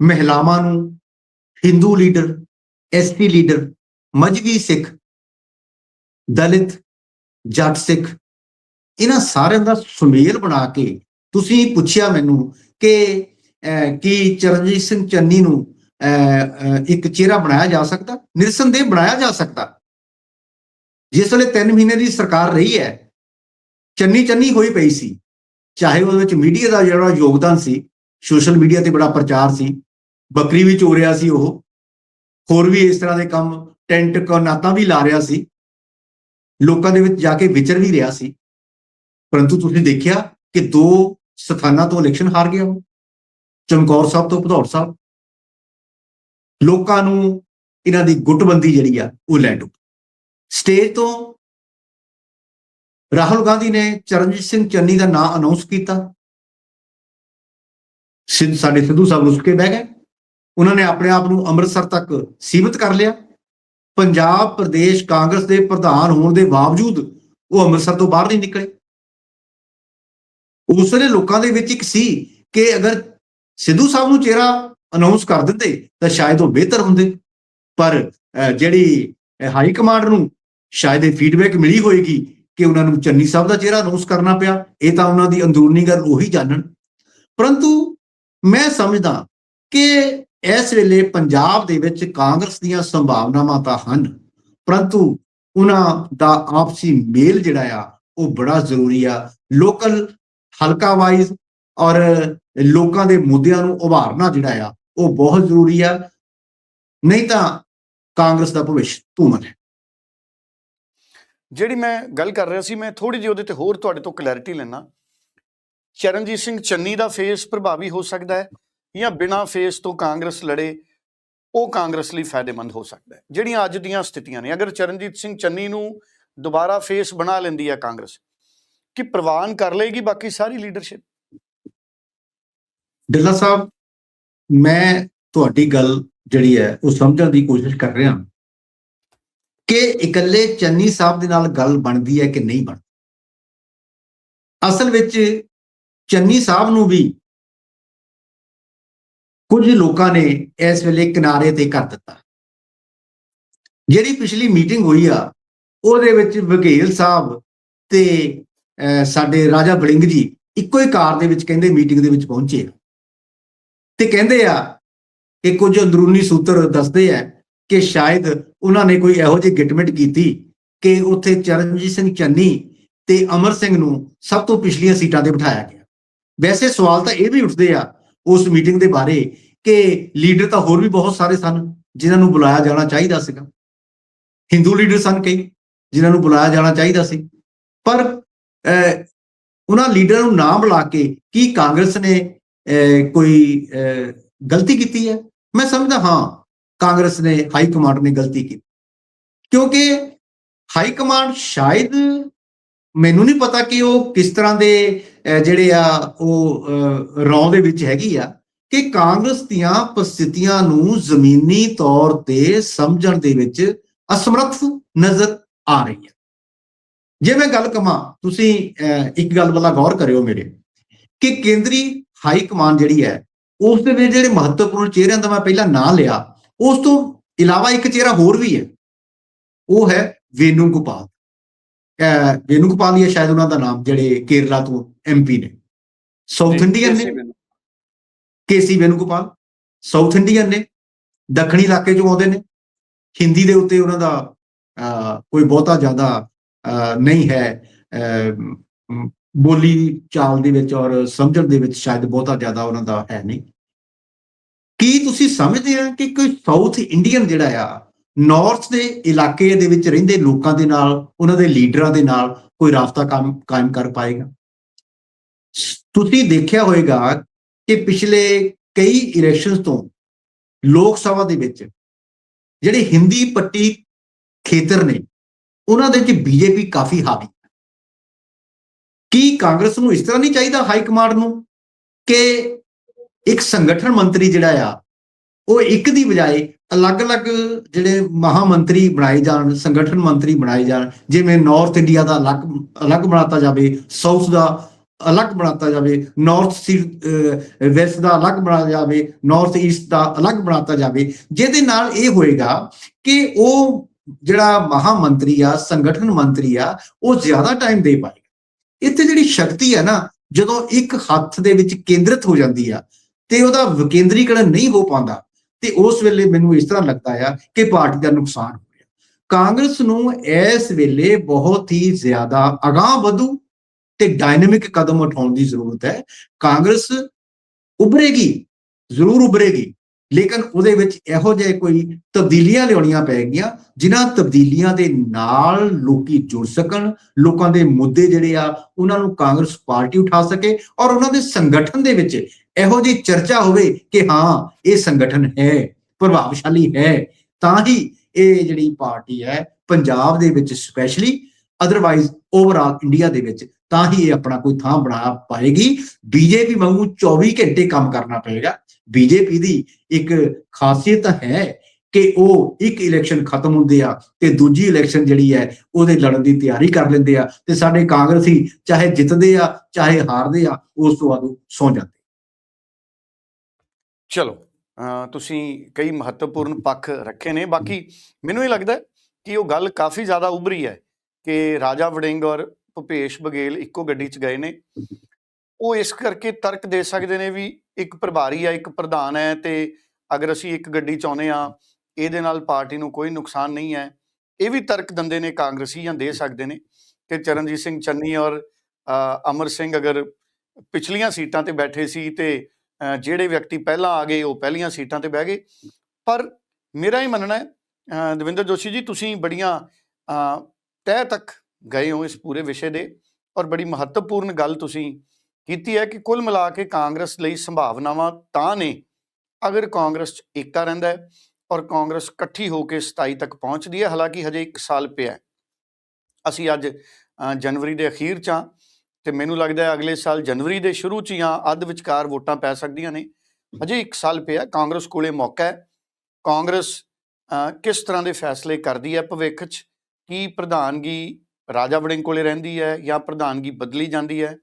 ਮਹਿਲਾਵਾਂ ਨੂੰ Hindu leader ST leader Mazhabi Sikh, Dalit, Jatt Sikh, ਇਹਨਾਂ ਸਾਰਿਆਂ ਦਾ ਸੁਮੇਲ ਬਣਾ ਕੇ ਤੁਸੀਂ ਪੁੱਛਿਆ ਮੈਨੂੰ ਕਿ ਕਿ ਚਰਨਜੀਤ ਸਿੰਘ ਚੰਨੀ ਨੂੰ ਅਹ, ਇੱਕ ਚਿਹਰਾ ਬਣਾਇਆ ਜਾ ਸਕਦਾ ਨਿਰਸੰਦੇਹ ਬਣਾਇਆ ਜਾ ਸਕਦਾ। ਜਿਸ ਵੇਲੇ 3 ਮਹੀਨੇ ਦੀ ਸਰਕਾਰ ਰਹੀ ਹੈ ਚੰਨੀ ਚੰਨੀ ਹੋਈ ਪਈ ਸੀ। ਚਾਹੇ ਉਹਦੇ ਵਿੱਚ ਮੀਡੀਆ ਦਾ ਜਿਹੜਾ ਯੋਗਦਾਨ ਸੀ ਸੋਸ਼ਲ ਮੀਡੀਆ ਤੇ ਬੜਾ ਪ੍ਰਚਾਰ ਸੀ ਬੱਕਰੀ ਵੀ ਚੋ ਰਿਹਾ ਸੀ ਉਹ। ਹੋਰ ਵੀ ਇਸ ਤਰ੍ਹਾਂ ਦੇ ਕੰਮ ਟੈਂਟ ਕਨਾਤਾਂ ਵੀ ਲਾ ਰਿਹਾ ਸੀ। ਲੋਕਾਂ ਦੇ ਵਿੱਚ ਜਾ ਕੇ ਵਿਚਰ ਵੀ ਰਿਹਾ ਸੀ। ਪਰੰਤੂ ਤੁਸੀਂ ਦੇਖਿਆ ਕਿ ਦੋ ਸਥਾਨਾਂ ਤੋਂ ਇਲੈਕਸ਼ਨ ਹਾਰ ਗਿਆ ਉਹ। ਚਮਕੌਰ ਸਾਹਿਬ ਤੋਂ ਭਦੌੜ ਸਾਹਿਬ। ਲੋਕਾਂ ਨੂੰ ਇਹਨਾਂ ਦੀ ਗੁੱਟਬੰਦੀ ਜਿਹੜੀ ਆ, ਉਹ ਲੈ ਡੁੱਬ। ਸਟੇਜ ਤੋਂ ਰਾਹੁਲ ਗਾਂਧੀ ਨੇ ਚਰਨਜੀਤ ਸਿੰਘ ਚੰਨੀ ਦਾ ਨਾਮ ਅਨਾਉਂਸ ਕੀਤਾ। ਸਿੱਧ ਸਾਡੇ ਸਿੱਧੂ ਸਾਹਿਬ ਰੁੱਸ ਕੇ ਬਹਿ ਗਏ। ਉਹਨਾਂ ਨੇ ਆਪਣੇ ਆਪ ਨੂੰ ਅੰਮ੍ਰਿਤਸਰ ਤੱਕ ਸੀਮਿਤ ਕਰ ਲਿਆ। ਪੰਜਾਬ, ਪ੍ਰਦੇਸ਼, ਕਾਂਗਰਸ ਦੇ ਪ੍ਰਧਾਨ ਹੋਣ ਦੇ ਬਾਵਜੂਦ ਉਹ ਅੰਮ੍ਰਿਤਸਰ ਤੋਂ ਬਾਹਰ ਨਹੀਂ ਨਿਕਲੇ। ਉਸ ਵੇਲੇ ਲੋਕਾਂ ਦੇ ਵਿੱਚ ਇੱਕ ਸੀ ਕਿ ਅਗਰ ਸਿੱਧੂ ਸਾਹਿਬ ਨੂੰ ਚਿਹਰਾ ਅਨਾਉਂਸ ਕਰ ਦਿੰਦੇ, ਤਾਂ ਸ਼ਾਇਦ ਉਹ ਬਿਹਤਰ ਹੁੰਦੇ। ਪਰ ਜਿਹੜੀ ਹਾਈ ਕਮਾਂਡ ਨੂੰ ਸ਼ਾਇਦ ਇਹ ਫੀਡਬੈਕ ਮਿਲੀ ਹੋਏਗੀ ਕਿ ਉਹਨਾਂ ਨੂੰ ਚੰਨੀ ਸਾਹਿਬ ਦਾ ਚਿਹਰਾ ਅਨਾਉਂਸ ਕਰਨਾ ਪਿਆ, ਇਹ ਤਾਂ ਉਹਨਾਂ ਦੀ ਅੰਦਰੂਨੀ ਗੱਲ ਉਹੀ ਜਾਣਨ। ਪਰੰਤੂ ਮੈਂ ਸਮਝਦਾ ਕਿ ਇਸ ਵੇਲੇ ਪੰਜਾਬ ਦੇ ਵਿੱਚ ਕਾਂਗਰਸ ਦੀਆਂ ਸੰਭਾਵਨਾਵਾਂ ਤਾਂ ਹਨ, ਪਰੰਤੂ ਉਹਨਾਂ ਦਾ ਆਪਸੀ ਮੇਲ ਜਿਹੜਾ ਆ, ਉਹ ਬੜਾ ਜ਼ਰੂਰੀ ਆ। ਲੋਕਲ ਹਲਕਾ ਵਾਈਜ਼ ਔਰ ਲੋਕਾਂ ਦੇ ਮੁੱਦਿਆਂ ਨੂੰ ਉਭਾਰਨਾ ਜਿਹੜਾ ਆ, ਉਹ ਬਹੁਤ ਜ਼ਰੂਰੀ ਆ। ਨਹੀਂ ਤਾਂ ਕਾਂਗਰਸ ਦਾ ਭਵਿੱਖ ਧੂਮਨ ਹੈ। ਜਿਹੜੀ ਮੈਂ ਗੱਲ ਕਰ ਰਿਹਾ ਸੀ, ਮੈਂ ਥੋੜੀ ਜਿਹੀ ਉਹਦੇ ਤੇ ਹੋਰ ਤੁਹਾਡੇ ਤੋਂ ਕਲੈਰਿਟੀ ਲੈਣਾ ਚਰਨਜੀਤ ਸਿੰਘ ਚੰਨੀ ਦਾ ਫੇਸ ਪ੍ਰਭਾਵੀ ਹੋ ਸਕਦਾ ਹੈ ਜਾਂ ਬਿਨਾਂ ਫੇਸ ਤੋਂ ਕਾਂਗਰਸ ਲੜੇ, ਉਹ ਕਾਂਗਰਸ ਲਈ ਫਾਇਦੇਮੰਦ ਹੋ ਸਕਦਾ ਹੈ। ਜਿਹੜੀਆਂ ਅੱਜ ਦੀਆਂ ਸਥਿਤੀਆਂ ਨੇ, ਅਗਰ ਚਰਨਜੀਤ ਸਿੰਘ ਚੰਨੀ ਨੂੰ ਦੁਬਾਰਾ ਫੇਸ ਬਣਾ ਲੈਂਦੀ ਹੈ ਕਾਂਗਰਸ, ਕਿ ਪ੍ਰਵਾਨ ਕਰ ਲਏਗੀ ਬਾਕੀ ਸਾਰੀ ਲੀਡਰਸ਼ਿਪ ਡੱਲਾ ਸਾਹਿਬ ਮੈਂ ਤੁਹਾਡੀ ਗੱਲ ਜਿਹੜੀ ਹੈ ਉਹ ਸਮਝਣ ਦੀ ਕੋਸ਼ਿਸ਼ ਕਰ ਰਿਹਾ ਕਿ ਇਕੱਲੇ ਚੰਨੀ ਸਾਹਿਬ ਦੇ ਨਾਲ ਗੱਲ ਬਣਦੀ ਹੈ ਕਿ ਨਹੀਂ ਬਣਦੀ। ਅਸਲ ਵਿੱਚ ਚੰਨੀ ਸਾਹਿਬ ਨੂੰ ਵੀ ਕੁਝ ਲੋਕਾਂ ਨੇ ਇਸ ਵੇਲੇ ਕਿਨਾਰੇ ਤੇ ਕਰ ਦਿੱਤਾ। ਜਿਹੜੀ ਪਿਛਲੀ ਮੀਟਿੰਗ ਹੋਈ ਆ ਉਹਦੇ ਵਿੱਚ ਵਕੀਲ ਸਾਹਿਬ ਤੇ ਅਹ, ਸਾਡੇ ਰਾਜਾ ਬਲਿੰਗ ਜੀ ਇੱਕੋ ਹੀ ਕਾਰ ਦੇ ਵਿੱਚ ਕਹਿੰਦੇ ਮੀਟਿੰਗ ਦੇ ਵਿੱਚ ਪਹੁੰਚੇ। ਆ ਤੇ ਕਹਿੰਦੇ ਆ ਕਿ ਕੁਝ ਅੰਦਰੂਨੀ ਸੂਤਰ ਦੱਸਦੇ ਆ ਕਿ ਸ਼ਾਇਦ ਉਹਨਾਂ ਨੇ ਕੋਈ ਇਹੋ ਜਿਹੀ ਗਿਟਮਿਟ ਕੀਤੀ ਕਿ ਉੱਥੇ ਚਰਨਜੀਤ ਸਿੰਘ ਚੰਨੀ ਤੇ ਅਮਰ ਸਿੰਘ ਨੂੰ ਸਭ ਤੋਂ ਪਿਛਲੀਆਂ ਸੀਟਾਂ ਤੇ ਬਿਠਾਇਆ ਗਿਆ। ਵੈਸੇ ਸਵਾਲ ਤਾਂ ਇਹ ਵੀ ਉੱਠਦੇ ਆ ਉਸ ਮੀਟਿੰਗ ਦੇ ਬਾਰੇ ਕਿ ਲੀਡਰ ਤਾਂ ਹੋਰ ਵੀ ਬਹੁਤ ਸਾਰੇ ਸਨ ਜਿਨ੍ਹਾਂ ਨੂੰ ਬੁਲਾਇਆ ਜਾਣਾ ਚਾਹੀਦਾ ਸੀਗਾ। ਹਿੰਦੂ ਲੀਡਰ ਸਨ ਕਈ ਜਿਨ੍ਹਾਂ ਨੂੰ ਬੁਲਾਇਆ ਜਾਣਾ ਚਾਹੀਦਾ ਸੀ। ਪਰ ਅਹ, ਉਹਨਾਂ ਲੀਡਰਾਂ ਨੂੰ ਨਾ ਬੁਲਾ ਕੇ ਕੀ ਕਾਂਗਰਸ ਨੇ ਕੋਈ ਗਲਤੀ ਕੀਤੀ ਹੈ? ਮੈਂ ਸਮਝਦਾ ਹਾਂ ਕਾਂਗਰਸ ਨੇ ਹਾਈ ਕਮਾਂਡ ਨੇ ਗਲਤੀ ਕੀਤੀ। ਕਿਉਂਕਿ ਹਾਈ ਕਮਾਂਡ ਸ਼ਾਇਦ ਮੈਨੂੰ ਨਹੀਂ ਪਤਾ ਕਿ ਉਹ ਕਿਸ ਤਰ੍ਹਾਂ ਦੇ ਜਿਹੜੇ ਆ ਉਹ ਅਹ, ਰੌਂ ਦੇ ਵਿੱਚ ਹੈਗੀ ਆ ਕਿ ਕਾਂਗਰਸ ਦੀਆਂ ਪ੍ਰਸਥਿਤੀਆਂ ਨੂੰ ਜ਼ਮੀਨੀ ਤੌਰ ਤੇ ਸਮਝਣ ਦੇ ਵਿੱਚ ਅਸਮਰੱਥ ਨਜ਼ਰ ਆ ਰਹੀ ਹੈ। ਜੇ ਮੈਂ ਗੱਲ ਕਮਾਂ ਤੁਸੀਂ ਇੱਕ ਗੱਲ ਵੱਲ ਗੌਰ ਕਰਿਓ ਮੇਰੇ ਕਿ ਕੇਂਦਰੀ ਹਾਈ ਕਮਾਂਡ ਜਿਹੜੀ ਹੈ ਉਸ ਦੇ ਵਿੱਚ ਜਿਹੜੇ ਮਹੱਤਵਪੂਰਨ ਚਿਹਰਿਆਂ ਦਾ ਮੈਂ ਪਹਿਲਾਂ ਨਾਂ ਲਿਆ ਉਸ ਤੋਂ ਇਲਾਵਾ ਇੱਕ ਚਿਹਰਾ ਹੋਰ ਵੀ ਹੈ ਉਹ ਹੈ ਵੇਨੂ ਗੋਪਾਲ ਵੇਨੂ ਗੋਪਾਲ ਹੀ ਸ਼ਾਇਦ ਉਹਨਾਂ ਦਾ ਨਾਮ ਜਿਹੜੇ ਕੇਰਲਾ ਤੋਂ ਐਮਪੀ ਨੇ। ਸਾਊਥ ਇੰਡੀਅਨ ਨੇ। ਕੇਸੀ ਵੇਨੂ ਗੋਪਾਲ ਸਾਊਥ ਇੰਡੀਅਨ ਨੇ। ਦੱਖਣੀ ਇਲਾਕੇ ਚੋਂ ਆਉਂਦੇ ਨੇ। ਹਿੰਦੀ ਦੇ ਉੱਤੇ ਉਹਨਾਂ ਦਾ ਕੋਈ ਬਹੁਤਾ ਜ਼ਿਆਦਾ ਨਹੀਂ ਹੈ ਬੋਲੀ ਚਾਲ ਦੇ ਵਿੱਚ ਔਰ ਸਮਝਣ ਦੇ ਵਿੱਚ ਸ਼ਾਇਦ ਬਹੁਤਾ ਜ਼ਿਆਦਾ ਉਹਨਾਂ ਦਾ ਹੈ ਨਹੀਂ। ਕੀ ਤੁਸੀਂ ਸਮਝਦੇ ਆ ਕਿ ਕੋਈ ਸਾਊਥ ਇੰਡੀਅਨ ਜਿਹੜਾ ਆ ਨਾਰਥ ਦੇ ਇਲਾਕੇ ਦੇ ਵਿੱਚ ਰਹਿੰਦੇ ਲੋਕਾਂ ਦੇ ਨਾਲ, ਉਹਨਾਂ ਦੇ ਲੀਡਰਾਂ ਦੇ ਨਾਲ ਕੋਈ ਰਾਬਤਾ ਕਾਇਮ ਕਾਇਮ ਕਰ ਪਾਏਗਾ? ਸ- ਤੁਸੀਂ ਦੇਖਿਆ ਹੋਵੇਗਾ ਕਿ ਪਿਛਲੇ ਕਈ ਇਲੈਕਸ਼ਨਸ ਤੋਂ ਲੋਕ ਸਭਾ ਦੇ ਵਿੱਚ ਜਿਹੜੇ ਹਿੰਦੀ ਪੱਟੀ ਖੇਤਰ ਨੇ, ਉਹਨਾਂ ਦੇ ਵਿੱਚ ਬੀਜੇਪੀ ਕਾਫੀ ਹਾਵੀ। ਕੀ ਕਾਂਗਰਸ ਨੂੰ ਇਸ ਤਰ੍ਹਾਂ ਨਹੀਂ ਚਾਹੀਦਾ ਹਾਈ ਕਮਾਂਡ ਨੂੰ ਕਿ ਇੱਕ ਸੰਗਠਨ ਮੰਤਰੀ ਜਿਹੜਾ ਆ, ਉਹ ਇੱਕ ਦੀ ਬਜਾਏ ਅਲੱਗ-ਅਲੱਗ ਜਿਹੜੇ ਮਹਾ ਮੰਤਰੀ ਬਣਾਏ ਜਾਣ, ਸੰਗਠਨ ਮੰਤਰੀ ਬਣਾਏ ਜਾਣ, ਜਿਵੇਂ ਨਾਰਥ ਇੰਡੀਆ ਦਾ ਅਲੱਗ ਅਲੱਗ ਬਣਾਤਾ ਜਾਵੇ ਸਾਊਥ ਦਾ ਅਲੱਗ ਬਣਾਤਾ ਜਾਵੇ ਨਾਰਥ ਸੀ ਵੈਸਟ ਦਾ ਅਲੱਗ ਬਣਾਇਆ ਜਾਵੇ ਨਾਰਥ ਈਸਟ ਦਾ ਅਲੱਗ ਬਣਾਤਾ ਜਾਵੇ, ਜਿਹਦੇ ਨਾਲ ਇਹ ਹੋਏਗਾ ਕਿ ਉਹ ਜਿਹੜਾ ਮਹਾ ਮੰਤਰੀ ਆ, ਸੰਗਠਨ ਮੰਤਰੀ ਆ, ਉਹ ਜ਼ਿਆਦਾ ਟਾਈਮ ਦੇ ਪਾਏਗਾ। ਇੱਥੇ ਜਿਹੜੀ ਸ਼ਕਤੀ ਹੈ ਨਾ, ਜਦੋਂ ਇੱਕ ਹੱਥ ਦੇ ਵਿੱਚ ਕੇਂਦਰਿਤ ਹੋ ਜਾਂਦੀ ਆ, ਤੇ ਉਹਦਾ ਵਿਕੇਂਦਰੀਕਰਨ ਨਹੀਂ ਹੋ ਪਾਉਂਦਾ, ਤੇ ਉਸ ਵੇਲੇ ਮੈਨੂੰ ਇਸ ਤਰ੍ਹਾਂ ਲੱਗਦਾ ਆ ਕਿ ਪਾਰਟੀ ਦਾ ਨੁਕਸਾਨ ਹੋ ਰਿਹਾ। ਕਾਂਗਰਸ ਨੂੰ ਇਸ ਵੇਲੇ ਬਹੁਤ ਹੀ ਜ਼ਿਆਦਾ ਅਗਾਹ ਵਧੂ ਤੇ ਡਾਇਨਾਮਿਕ ਕਦਮ ਉਠਾਉਣ ਦੀ ਜ਼ਰੂਰਤ ਹੈ। ਕਾਂਗਰਸ ਉਭਰੇਗੀ, ਜ਼ਰੂਰ ਉਭਰੇਗੀ। ਲੇਕਿਨ ਉਹਦੇ ਵਿੱਚ ਇਹੋ ਜਿਹੇ ਕੋਈ ਤਬਦੀਲੀਆਂ ਲਿਆਉਣੀਆਂ ਪੈਣਗੀਆਂ, ਜਿਨ੍ਹਾਂ ਤਬਦੀਲੀਆਂ ਦੇ ਨਾਲ ਲੋਕੀ ਜੁੜ ਸਕਣ, ਲੋਕਾਂ ਦੇ ਮੁੱਦੇ ਜਿਹੜੇ ਆ, ਉਹਨਾਂ ਨੂੰ ਕਾਂਗਰਸ ਪਾਰਟੀ ਉਠਾ ਸਕੇ ਔਰ ਉਹਨਾਂ ਦੇ ਸੰਗਠਨ ਦੇ ਵਿੱਚ ਇਹੋ ਜਿਹੀ ਚਰਚਾ ਹੋਵੇ ਕਿ ਹਾਂ, ਇਹ ਸੰਗਠਨ ਹੈ, ਪ੍ਰਭਾਵਸ਼ਾਲੀ ਹੈ, ਤਾਂ ਹੀ ਇਹ ਜਿਹੜੀ ਪਾਰਟੀ ਹੈ, ਪੰਜਾਬ ਦੇ ਵਿੱਚ ਸਪੈਸ਼ਲੀ ਅਦਰਵਾਈਜ਼ ਓਵਰਆਲ ਇੰਡੀਆ ਦੇ ਵਿੱਚ, ਤਾਂ ਹੀ ਇਹ ਆਪਣਾ ਕੋਈ ਥਾਂ ਬਣਾ ਪਾਏਗੀ। ਬੀਜੇਪੀ ਵਾਂਗੂ 24 ਘੰਟੇ ਕੰਮ ਕਰਨਾ ਪਏਗਾ। ਬੀਜੇਪੀ ਦੀ ਇੱਕ ਖਾਸੀਅਤ ਹੈ ਕਿ ਉਹ ਇੱਕ ਇਲੈਕਸ਼ਨ ਖਤਮ ਹੁੰਦੇ ਆ ਤੇ ਦੂਜੀ ਇਲੈਕਸ਼ਨ ਜਿਹੜੀ ਹੈ ਉਹਦੇ ਲੜਨ ਦੀ ਤਿਆਰੀ ਕਰ ਲੈਂਦੇ ਆ ਤੇ ਸਾਡੇ ਕਾਂਗਰਸੀ ਚਾਹੇ ਜਿੱਤਦੇ ਆ, ਚਾਹੇ ਹਾਰਦੇ ਆ, ਉਸ ਤੋਂ ਬਾਅਦ ਉਹ ਸੌ ਜਾਂਦੇ ਚਲੋ, ਅਹ ਤੁਸੀਂ ਕਈ ਮਹੱਤਵਪੂਰਨ ਪੱਖ ਰੱਖੇ ਨੇ। ਬਾਕੀ ਮੈਨੂੰ ਇਹ ਲੱਗਦਾ ਕਿ ਉਹ ਗੱਲ ਕਾਫੀ ਜ਼ਿਆਦਾ ਉਭਰੀ ਹੈ ਕਿ ਰਾਜਾ ਵੜਿੰਗ ਔਰ ਭੁਪੇਸ਼ ਬਘੇਲ ਇੱਕੋ ਗੱਡੀ 'ਚ ਗਏ ਨੇ। ਉਹ ਇਸ ਕਰਕੇ ਤਰਕ ਦੇ ਸਕਦੇ ਨੇ ਵੀ ਇੱਕ ਪ੍ਰਭਾਰੀ ਆ ਇੱਕ ਪ੍ਰਧਾਨ ਹੈ ਤੇ ਅਗਰ ਅਸੀਂ ਇੱਕ ਗੱਡੀ ਚਾਹੁੰਦੇ ਆ ਇਹਦੇ ਨਾਲ ਪਾਰਟੀ ਨੂੰ ਕੋਈ ਨੁਕਸਾਨ ਨਹੀਂ ਹੈ। ਇਹ ਵੀ ਤਰਕ ਦਿੰਦੇ ਨੇ ਕਾਂਗਰਸੀ ਜਾਂ ਦੇ ਸਕਦੇ ਨੇ ਕਿ ਚਰਨਜੀਤ ਸਿੰਘ ਚੰਨੀ ਔਰ ਅਮਰ ਸਿੰਘ ਅਗਰ ਪਿਛਲੀਆਂ ਸੀਟਾਂ ਤੇ ਬੈਠੇ ਸੀ ਤੇ ਜਿਹੜੇ ਵਿਅਕਤੀ ਪਹਿਲਾਂ ਆ ਗਏ ਉਹ ਪਹਿਲੀਆਂ ਸੀਟਾਂ ਤੇ ਬਹਿ ਗਏ। ਪਰ ਮੇਰਾ ਹੀ ਮੰਨਣਾ ਹੈ ਦਵਿੰਦਰ ਜੋਸ਼ੀ ਜੀ ਤੁਸੀਂ ਬੜੀਆਂ ਅ, ਤਹਿ ਤੱਕ ਗਏ ਹੋ ਇਸ ਪੂਰੇ ਵਿਸ਼ੇ ਦੇ ਔਰ ਬੜੀ ਮਹੱਤਵਪੂਰਨ ਗੱਲ ਤੁਸੀਂ ਕੀਤੀ ਹੈ ਕਿ ਕੁੱਲ ਮਿਲਾ ਕੇ ਕਾਂਗਰਸ ਲਈ ਸੰਭਾਵਨਾਵਾਂ ਤਾਂ ਨੇ ਅਗਰ ਕਾਂਗਰਸ 'ਚ ਏਕਤਾ ਰਹਿੰਦਾ ਹੈ ਔਰ ਕਾਂਗਰਸ ਇਕੱਠੀ ਹੋ ਕੇ 27 ਤੱਕ ਪਹੁੰਚਦੀ ਹੈ, ਹਾਲਾਂਕਿ ਹਜੇ 1 ਸਾਲ ਪਿਆ ਅਸੀਂ ਅੱਜ ਜਨਵਰੀ ਦੇ ਅਖੀਰ 'ਚ ਹਾਂ ਤੇ ਮੈਨੂੰ ਲੱਗਦਾ ਹੈ ਅਗਲੇ ਸਾਲ ਜਨਵਰੀ ਦੇ ਸ਼ੁਰੂ 'ਚ ਜਾਂ ਅੱਧ ਵਿਚਕਾਰ ਵੋਟਾਂ ਪੈ ਸਕਦੀਆਂ ਨੇ। ਅਜੇ 1 ਸਾਲ ਪਿਆ, ਕਾਂਗਰਸ ਕੋਲੇ ਮੌਕਾ ਹੈ। ਕਾਂਗਰਸ ਕਿਸ ਤਰ੍ਹਾਂ ਦੇ ਫੈਸਲੇ ਕਰਦੀ ਹੈ ਭਵਿੱਖ 'ਚ? ਕੀ ਪ੍ਰਧਾਨਗੀ ਰਾਜਾ ਵੜਿੰਗ ਕੋਲੇ ਰਹਿੰਦੀ ਹੈ ਜਾਂ ਪ੍ਰਧਾਨਗੀ ਬਦਲੀ ਜਾਂਦੀ ਹੈ?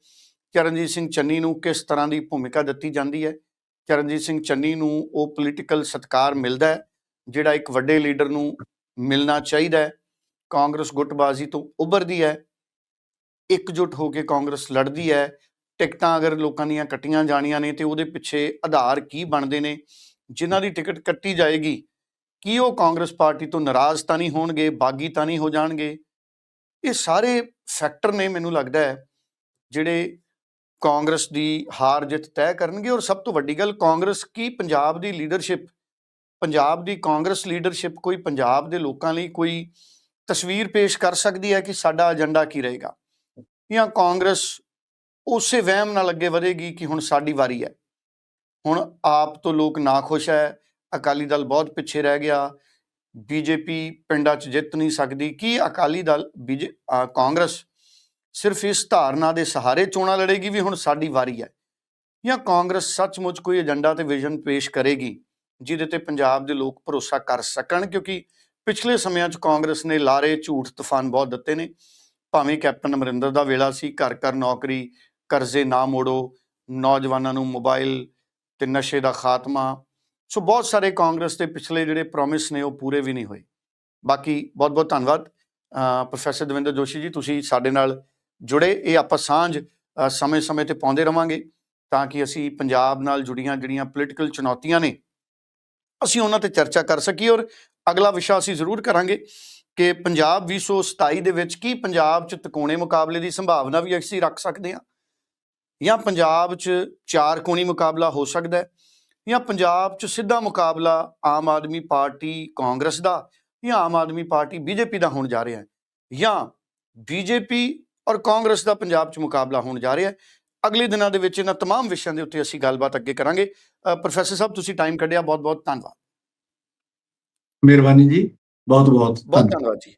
ਚਰਨਜੀਤ ਸਿੰਘ ਚੰਨੀ ਨੂੰ ਕਿਸ ਤਰ੍ਹਾਂ ਦੀ ਭੂਮਿਕਾ ਦਿੱਤੀ ਜਾਂਦੀ ਹੈ? ਚਰਨਜੀਤ ਸਿੰਘ ਚੰਨੀ ਨੂੰ ਉਹ ਪੋਲੀਟੀਕਲ ਸਤਕਾਰ ਮਿਲਦਾ ਹੈ, ਜਿਹੜਾ ਇੱਕ ਵੱਡੇ ਲੀਡਰ ਨੂੰ ਮਿਲਣਾ ਚਾਹੀਦਾ ਹੈ। ਕਾਂਗਰਸ ਗੁੱਟਬਾਜ਼ੀ ਤੋਂ ਉੱਭਰਦੀ ਹੈ, ਇਕਜੁੱਟ ਹੋ ਕੇ ਕਾਂਗਰਸ ਲੜਦੀ ਹੈ। ਟਿਕਟਾਂ ਅਗਰ ਲੋਕਾਂ ਦੀਆਂ ਕੱਟੀਆਂ ਜਾਣੀਆਂ ਨੇ ਤੇ ਉਹਦੇ ਪਿੱਛੇ ਆਧਾਰ ਕੀ ਬਣਦੇ ਨੇ, ਜਿਨ੍ਹਾਂ ਦੀ ਟਿਕਟ ਕੱਟੀ ਜਾਏਗੀ, ਕੀ ਉਹ ਕਾਂਗਰਸ ਪਾਰਟੀ ਤੋਂ ਨਾਰਾਜ਼ ਤਾਂ ਨਹੀਂ ਹੋਣਗੇ, ਬਾਗੀ ਤਾਂ ਨਹੀਂ ਹੋ ਜਾਣਗੇ? ਇਹ ਸਾਰੇ ਫੈਕਟਰ ਨੇ ਮੈਨੂੰ ਲੱਗਦਾ ਹੈ, ਜਿਹੜੇ ਕਾਂਗਰਸ ਦੀ ਹਾਰ ਜਿੱਤ ਤੈਅ ਕਰਨਗੇ ਔਰ ਸਭ ਤੋਂ ਵੱਡੀ ਗੱਲ, ਕਾਂਗਰਸ ਕੀ ਪੰਜਾਬ ਦੀ ਲੀਡਰਸ਼ਿਪ ਪੰਜਾਬ ਦੀ ਕਾਂਗਰਸ ਲੀਡਰਸ਼ਿਪ ਕੋਈ ਪੰਜਾਬ ਦੇ ਲੋਕਾਂ ਲਈ ਕੋਈ ਤਸਵੀਰ ਪੇਸ਼ ਕਰ ਸਕਦੀ ਹੈ ਕਿ ਸਾਡਾ ਏਜੰਡਾ ਕੀ ਰਹੇਗਾ? ਜਾਂ ਕਾਂਗਰਸ ਉਸੇ ਵਹਿਮ ਨਾਲ ਅੱਗੇ ਵਧੇਗੀ ਕਿ ਹੁਣ ਸਾਡੀ ਵਾਰੀ ਹੈ? ਹੁਣ ਆਪ ਤੋਂ ਲੋਕ ਨਾ ਖੁਸ਼ ਹੈ, ਅਕਾਲੀ ਦਲ ਬਹੁਤ ਪਿੱਛੇ ਰਹਿ ਗਿਆ, ਬੀਜੇਪੀ ਪਿੰਡਾਂ 'ਚ ਜਿੱਤ ਨਹੀਂ ਸਕਦੀ, ਕੀ ਅਕਾਲੀ ਦਲ, ਬੀਜੇ ਕਾਂਗਰਸ ਸਿਰਫ ਇਸ ਧਾਰਨਾ ਦੇ ਸਹਾਰੇ ਚੋਣਾਂ ਲੜੇਗੀ ਵੀ ਹੁਣ ਸਾਡੀ ਵਾਰੀ ਹੈ। ਜਾਂ ਕਾਂਗਰਸ ਸੱਚਮੁੱਚ ਕੋਈ ਏਜੰਡਾ ਤੇ ਵਿਜ਼ਨ ਪੇਸ਼ ਕਰੇਗੀ, ਜਿਹਦੇ ਤੇ ਪੰਜਾਬ ਦੇ ਲੋਕ ਭਰੋਸਾ ਕਰ ਸਕਣ, ਕਿਉਂਕਿ ਪਿਛਲੇ ਸਮਿਆਂ 'ਚ ਕਾਂਗਰਸ ਨੇ ਲਾਰੇ ਝੂਠ ਤੂਫਾਨ ਬਹੁਤ ਦਿੱਤੇ ਨੇ। ਭਾਵੇਂ ਕੈਪਟਨ ਅਮਰਿੰਦਰ ਦਾ ਵੇਲਾ ਸੀ, ਘਰ ਘਰ ਨੌਕਰੀ, ਕਰਜ਼ੇ ਨਾ ਮੋੜੋ, ਨੌਜਵਾਨਾਂ ਨੂੰ ਮੋਬਾਈਲ ਤੇ ਨਸ਼ੇ ਦਾ ਖਾਤਮਾ। ਸੋ ਬਹੁਤ ਸਾਰੇ ਕਾਂਗਰਸ ਦੇ ਪਿਛਲੇ ਜਿਹੜੇ ਪ੍ਰੋਮਿਸ ਨੇ, ਉਹ ਪੂਰੇ ਵੀ ਨਹੀਂ ਹੋਏ। ਬਾਕੀ ਬਹੁਤ ਬਹੁਤ ਧੰਨਵਾਦ ਪ੍ਰੋਫੈਸਰ ਦਵਿੰਦਰ ਜੋਸ਼ੀ ਜੀ, ਤੁਸੀਂ ਸਾਡੇ ਨਾਲ ਜੁੜੇ, ਇਹ ਆਪਾਂ ਸਾਂਝ ਸਮੇਂ-ਸਮੇਂ ਤੇ ਪਾਉਂਦੇ ਰਵਾਂਗੇ ਤਾਂ ਕਿ ਅਸੀਂ ਪੰਜਾਬ ਨਾਲ ਜੁੜੀਆਂ ਜਿਹੜੀਆਂ ਪੋਲੀਟੀਕਲ ਚੁਣੌਤੀਆਂ ਨੇ, ਅਸੀਂ ਉਹਨਾਂ ਤੇ ਚਰਚਾ ਕਰ ਸਕੀਏ ਔਰ ਅਗਲਾ ਵਿਸ਼ਾ ਅਸੀਂ ਜ਼ਰੂਰ ਕਰਾਂਗੇ ਕਿ ਪੰਜਾਬ 2027 ਦੇ ਵਿੱਚ ਕੀ ਪੰਜਾਬ 'ਚ ਤਕੋਣੇ ਮੁਕਾਬਲੇ ਦੀ ਸੰਭਾਵਨਾ ਵੀ ਅਸੀਂ ਰੱਖ ਸਕਦੇ ਹਾਂ ਜਾਂ ਪੰਜਾਬ 'ਚ ਚਾਰ ਕੋਣੀ ਮੁਕਾਬਲਾ ਹੋ ਸਕਦਾ ਹੈ ਜਾਂ ਪੰਜਾਬ 'ਚ ਸਿੱਧਾ ਮੁਕਾਬਲਾ ਆਮ ਆਦਮੀ ਪਾਰਟੀ ਕਾਂਗਰਸ ਦਾ ਜਾਂ ਆਮ ਆਦਮੀ ਪਾਰਟੀ ਬੀਜੇਪੀ ਦਾ ਹੋਣ ਜਾ ਰਿਹਾ ਹੈ ਜਾਂ ਬੀਜੇਪੀ ਔਰ ਕਾਂਗਰਸ ਦਾ ਪੰਜਾਬ 'ਚ ਮੁਕਾਬਲਾ ਹੋਣ ਜਾ ਰਿਹਾ ਹੈ ਅਗਲੇ ਦਿਨਾਂ ਦੇ ਵਿੱਚ ਇਹਨਾਂ तमाम ਵਿਸ਼ਿਆਂ ਦੇ ਉੱਤੇ ਅਸੀਂ ਗੱਲਬਾਤ ਅੱਗੇ ਕਰਾਂਗੇ ਅ, ਪ੍ਰੋਫੈਸਰ ਸਾਹਿਬ ਤੁਸੀਂ ਟਾਈਮ ਕੱਢਿਆ ਬਹੁਤ ਬਹੁਤ ਧੰਨਵਾਦ ਮਿਹਰਬਾਨੀ ਜੀ ਬਹੁਤ ਬਹੁਤ ਬਹੁਤ ਧੰਨਵਾਦ ਜੀ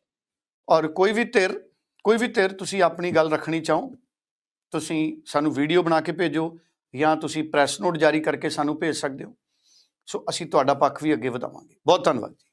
ਔਰ ਕੋਈ ਵੀ ਧਿਰ ਕੋਈ ਵੀ ਧਿਰ ਤੁਸੀਂ ਆਪਣੀ ਗੱਲ ਰੱਖਣੀ ਚਾਹੋ ਤੁਸੀਂ ਸਾਨੂੰ ਵੀਡੀਓ ਬਣਾ ਕੇ ਭੇਜੋ ਜਾਂ ਤੁਸੀਂ ਪ੍ਰੈਸ ਨੋਟ ਜਾਰੀ ਕਰਕੇ ਸਾਨੂੰ ਭੇਜ ਸਕਦੇ ਹੋ ਸੋ ਅਸੀਂ ਤੁਹਾਡਾ ਪੱਖ ਵੀ ਅੱਗੇ ਵਧਾਵਾਂਗੇ ਬਹੁਤ ਧੰਨਵਾਦ ਜੀ